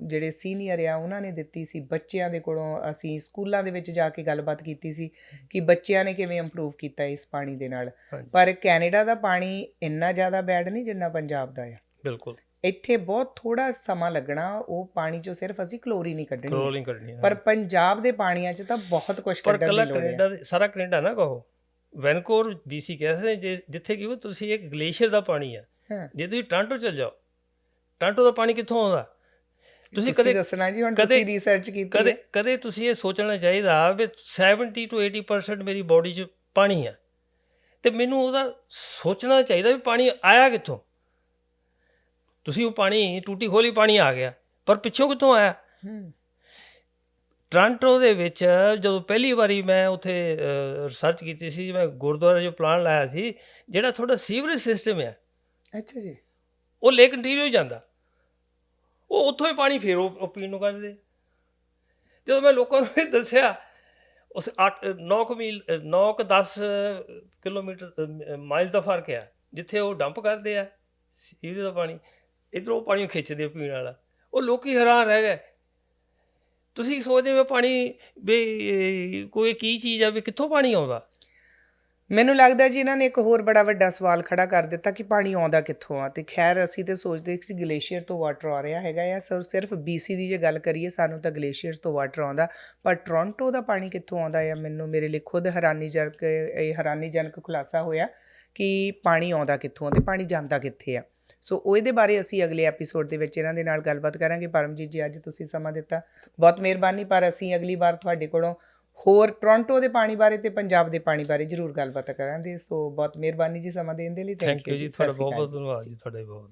ਜਿਹੜੇ ਸੀਨੀਅਰ ਆ ਉਹਨਾਂ ਨੇ ਦਿੱਤੀ ਸੀ ਬੱਚਿਆਂ ਦੇ ਕੋਲੋਂ ਅਸੀਂ ਸਕੂਲਾਂ ਦੇ ਵਿੱਚ ਜਾ ਕੇ ਗੱਲਬਾਤ ਕੀਤੀ ਸੀ ਕਿ ਬੱਚਿਆਂ ਨੇ ਕਿਵੇਂ ਇੰਪਰੂਵ ਕੀਤਾ ਇਸ ਪਾਣੀ ਦੇ ਨਾਲ। ਪਰ ਕੈਨੇਡਾ ਦਾ ਪਾਣੀ ਇੰਨਾ ਜ਼ਿਆਦਾ ਬੈਡ ਨਹੀਂ ਜਿੰਨਾ ਪੰਜਾਬ ਦਾ ਆ। ਬਿਲਕੁਲ। ਇੱਥੇ ਬਹੁਤ ਥੋੜਾ ਸਮਾਂ ਲੱਗਣਾ ਉਹ ਪਾਣੀ ਚੋਂ ਸਿਰਫ ਅਸੀਂ ਕਲੋਰੀਨ ਹੀ ਕੱਢਣੀ। ਕਰਨੀ ਹੈ ਪਰ ਪੰਜਾਬ ਦੇ ਪਾਣੀਆਂ 'ਚ ਤਾਂ ਬਹੁਤ ਕੁਝ ਕੱਢਣ ਦੀ ਲੋੜ ਹੈ ਕੈਨੇਡਾ ਦੇ- ਸਾਰਾ ਕੈਨੇਡਾ ਨਾ ਕਹੋ। ਵੈਨਕੂਵਰ BC ਕਹਿੰਦੇ ਜਿੱਥੇ ਕਿ ਉਹ ਤੁਸੀਂ ਇੱਕ ਗਲੇਸ਼ੀਅਰ ਦਾ ਪਾਣੀ ਆ। ਜੇ ਤੁਸੀਂ ਟਾਂਟੋ ਚਲ ਜਾਓ ਟਾਂਟੋ ਦਾ ਪਾਣੀ ਕਿੱਥੋਂ ਆਉਂਦਾ? ਤੁਸੀਂ ਕਦੇ ਦੱਸਣਾ ਜੀ ਹੁਣ ਤੁਸੀਂ ਰਿਸਰਚ ਕੀਤੀ ਕਦੇ ਕਦੇ ਤੁਸੀਂ ਇਹ ਸੋਚਣਾ ਚਾਹੀਦਾ ਵੀ 70 ਤੋਂ 80% ਮੇਰੀ ਬਾਡੀ 'ਚ ਪਾਣੀ ਆ। ਤੇ ਮੈਨੂੰ ਉਹਦਾ ਸੋਚਣਾ ਚਾਹੀਦਾ ਵੀ ਪਾਣੀ ਆਇਆ ਕਿੱਥੋਂ? ਤੁਸੀਂ ਉਹ ਪਾਣੀ ਟੂਟੀ ਖੋਲੀ ਪਾਣੀ ਆ ਗਿਆ। ਪਰ ਪਿੱਛੋਂ ਕਿੱਥੋਂ ਆਇਆ? ਟ੍ਰਾਂਟੋ ਦੇ ਵਿੱਚ ਜਦੋਂ ਪਹਿਲੀ ਵਾਰੀ ਮੈਂ ਉੱਥੇ ਰਿਸਰਚ ਕੀਤੀ ਸੀ ਮੈਂ ਗੁਰਦੁਆਰੇ ਜੋ ਪਲਾਨ ਲਾਇਆ ਸੀ ਜਿਹੜਾ ਤੁਹਾਡਾ ਸੀਵਰੇਜ ਸਿਸਟਮ ਹੈ ਅੱਛਾ ਜੀ। ਉਹ ਲੇਕ ਇੰਟੀਰੀਅਰ ਜਾਂਦਾ। ਉਹ ਉੱਥੋਂ ਹੀ ਪਾਣੀ ਫੇਰ ਉਹ ਪੀਣ ਨੂੰ ਕੱਢਦੇ। ਜਦੋਂ ਮੈਂ ਲੋਕਾਂ ਨੂੰ ਇਹ ਦੱਸਿਆ, ਉਸ 8 9 ਮੀਲ 9 10 ਕਿਲੋਮੀਟਰ ਮਾਈਲ ਦਾ ਫ਼ਰਕ ਆ, ਜਿੱਥੇ ਉਹ ਡੰਪ ਕਰਦੇ ਆ ਸੀਵਰੇਜ ਦਾ ਪਾਣੀ, ਇਧਰੋਂ ਪਾਣੀ ਖਿੱਚਦੇ ਪੀਣ ਵਾਲਾ। ਉਹ ਲੋਕੀ ਹੈਰਾਨ ਰਹਿ ਗਏ। ਤੁਸੀਂ ਸੋਚਦੇ ਹੋ ਪਾਣੀ ਵੀ, ਕੋਈ ਕੀ ਚੀਜ਼ ਆ, ਵੀ ਕਿੱਥੋਂ ਪਾਣੀ ਆਉਂਦਾ? ਮੈਨੂੰ ਲੱਗਦਾ ਜੀ ਇਹਨਾਂ ਨੇ ਇੱਕ ਹੋਰ ਬੜਾ ਵੱਡਾ ਸਵਾਲ ਖੜਾ ਕਰ ਦਿੱਤਾ ਕਿ ਪਾਣੀ ਆਉਂਦਾ ਕਿੱਥੋਂ ਆ। ਤੇ ਖੈਰ ਅਸੀਂ ਤੇ ਸੋਚਦੇ ਸੀ ਗਲੇਸ਼ੀਅਰ ਤੋਂ ਵਾਟਰ ਆ ਰਿਹਾ ਹੈਗਾ ਆ। ਸਰ, ਸਿਰਫ BC ਦੀ ਜੇ ਗੱਲ ਕਰੀਏ, ਸਾਨੂੰ ਤਾਂ ਗਲੇਸ਼ੀਅਰਸ ਤੋਂ ਵਾਟਰ ਆਉਂਦਾ। ਪਰ ਟੋਰਾਂਟੋ ਦਾ ਪਾਣੀ ਕਿੱਥੋਂ ਆਉਂਦਾ ਆ? ਮੈਨੂੰ, ਮੇਰੇ ਲਈ ਖੁਦ ਹੈਰਾਨੀਜਨਕ, ਇਹ ਹੈਰਾਨੀਜਨਕ ਖੁਲਾਸਾ ਹੋਇਆ ਕਿ ਪਾਣੀ ਆਉਂਦਾ ਕਿੱਥੋਂ ਆ ਤੇ ਪਾਣੀ ਜਾਂਦਾ ਕਿੱਥੇ ਆ। ਸੋ ਉਹ ਇਹਦੇ ਬਾਰੇ ਅਸੀਂ ਅਗਲੇ ਐਪੀਸੋਡ ਦੇ ਵਿੱਚ ਇਹਨਾਂ ਦੇ ਨਾਲ ਗੱਲਬਾਤ ਕਰਾਂਗੇ। ਪਰਮਜੀਤ ਜੀ, ਅੱਜ ਤੁਸੀਂ ਸਮਾਂ ਦਿੱਤਾ। ਬਹੁਤ ਮਿਹਰਬਾਨੀ। ਪਰ ਅਸੀਂ ਅਗਲੀ ਵਾਰ ਤੁਹਾਡੇ ਕੋਲੋਂ ਹੋਰ ਟੋਰਾਂਟੋ ਦੇ ਪਾਣੀ ਬਾਰੇ ਤੇ ਪੰਜਾਬ ਦੇ ਪਾਣੀ ਬਾਰੇ ਜ਼ਰੂਰ ਗੱਲਬਾਤ ਕਰਾਂਗੇ। ਸੋ ਬਹੁਤ ਮਿਹਰਬਾਨੀ ਜੀ ਸਮਾਂ ਦੇਣ ਦੇ ਲਈ। ਥੈਂਕ ਯੂ ਜੀ ਤੁਹਾਡਾ ਬਹੁਤ ਬਹੁਤ ਧੰਨਵਾਦ ਜੀ ਤੁਹਾਡਾ ਬਹੁਤ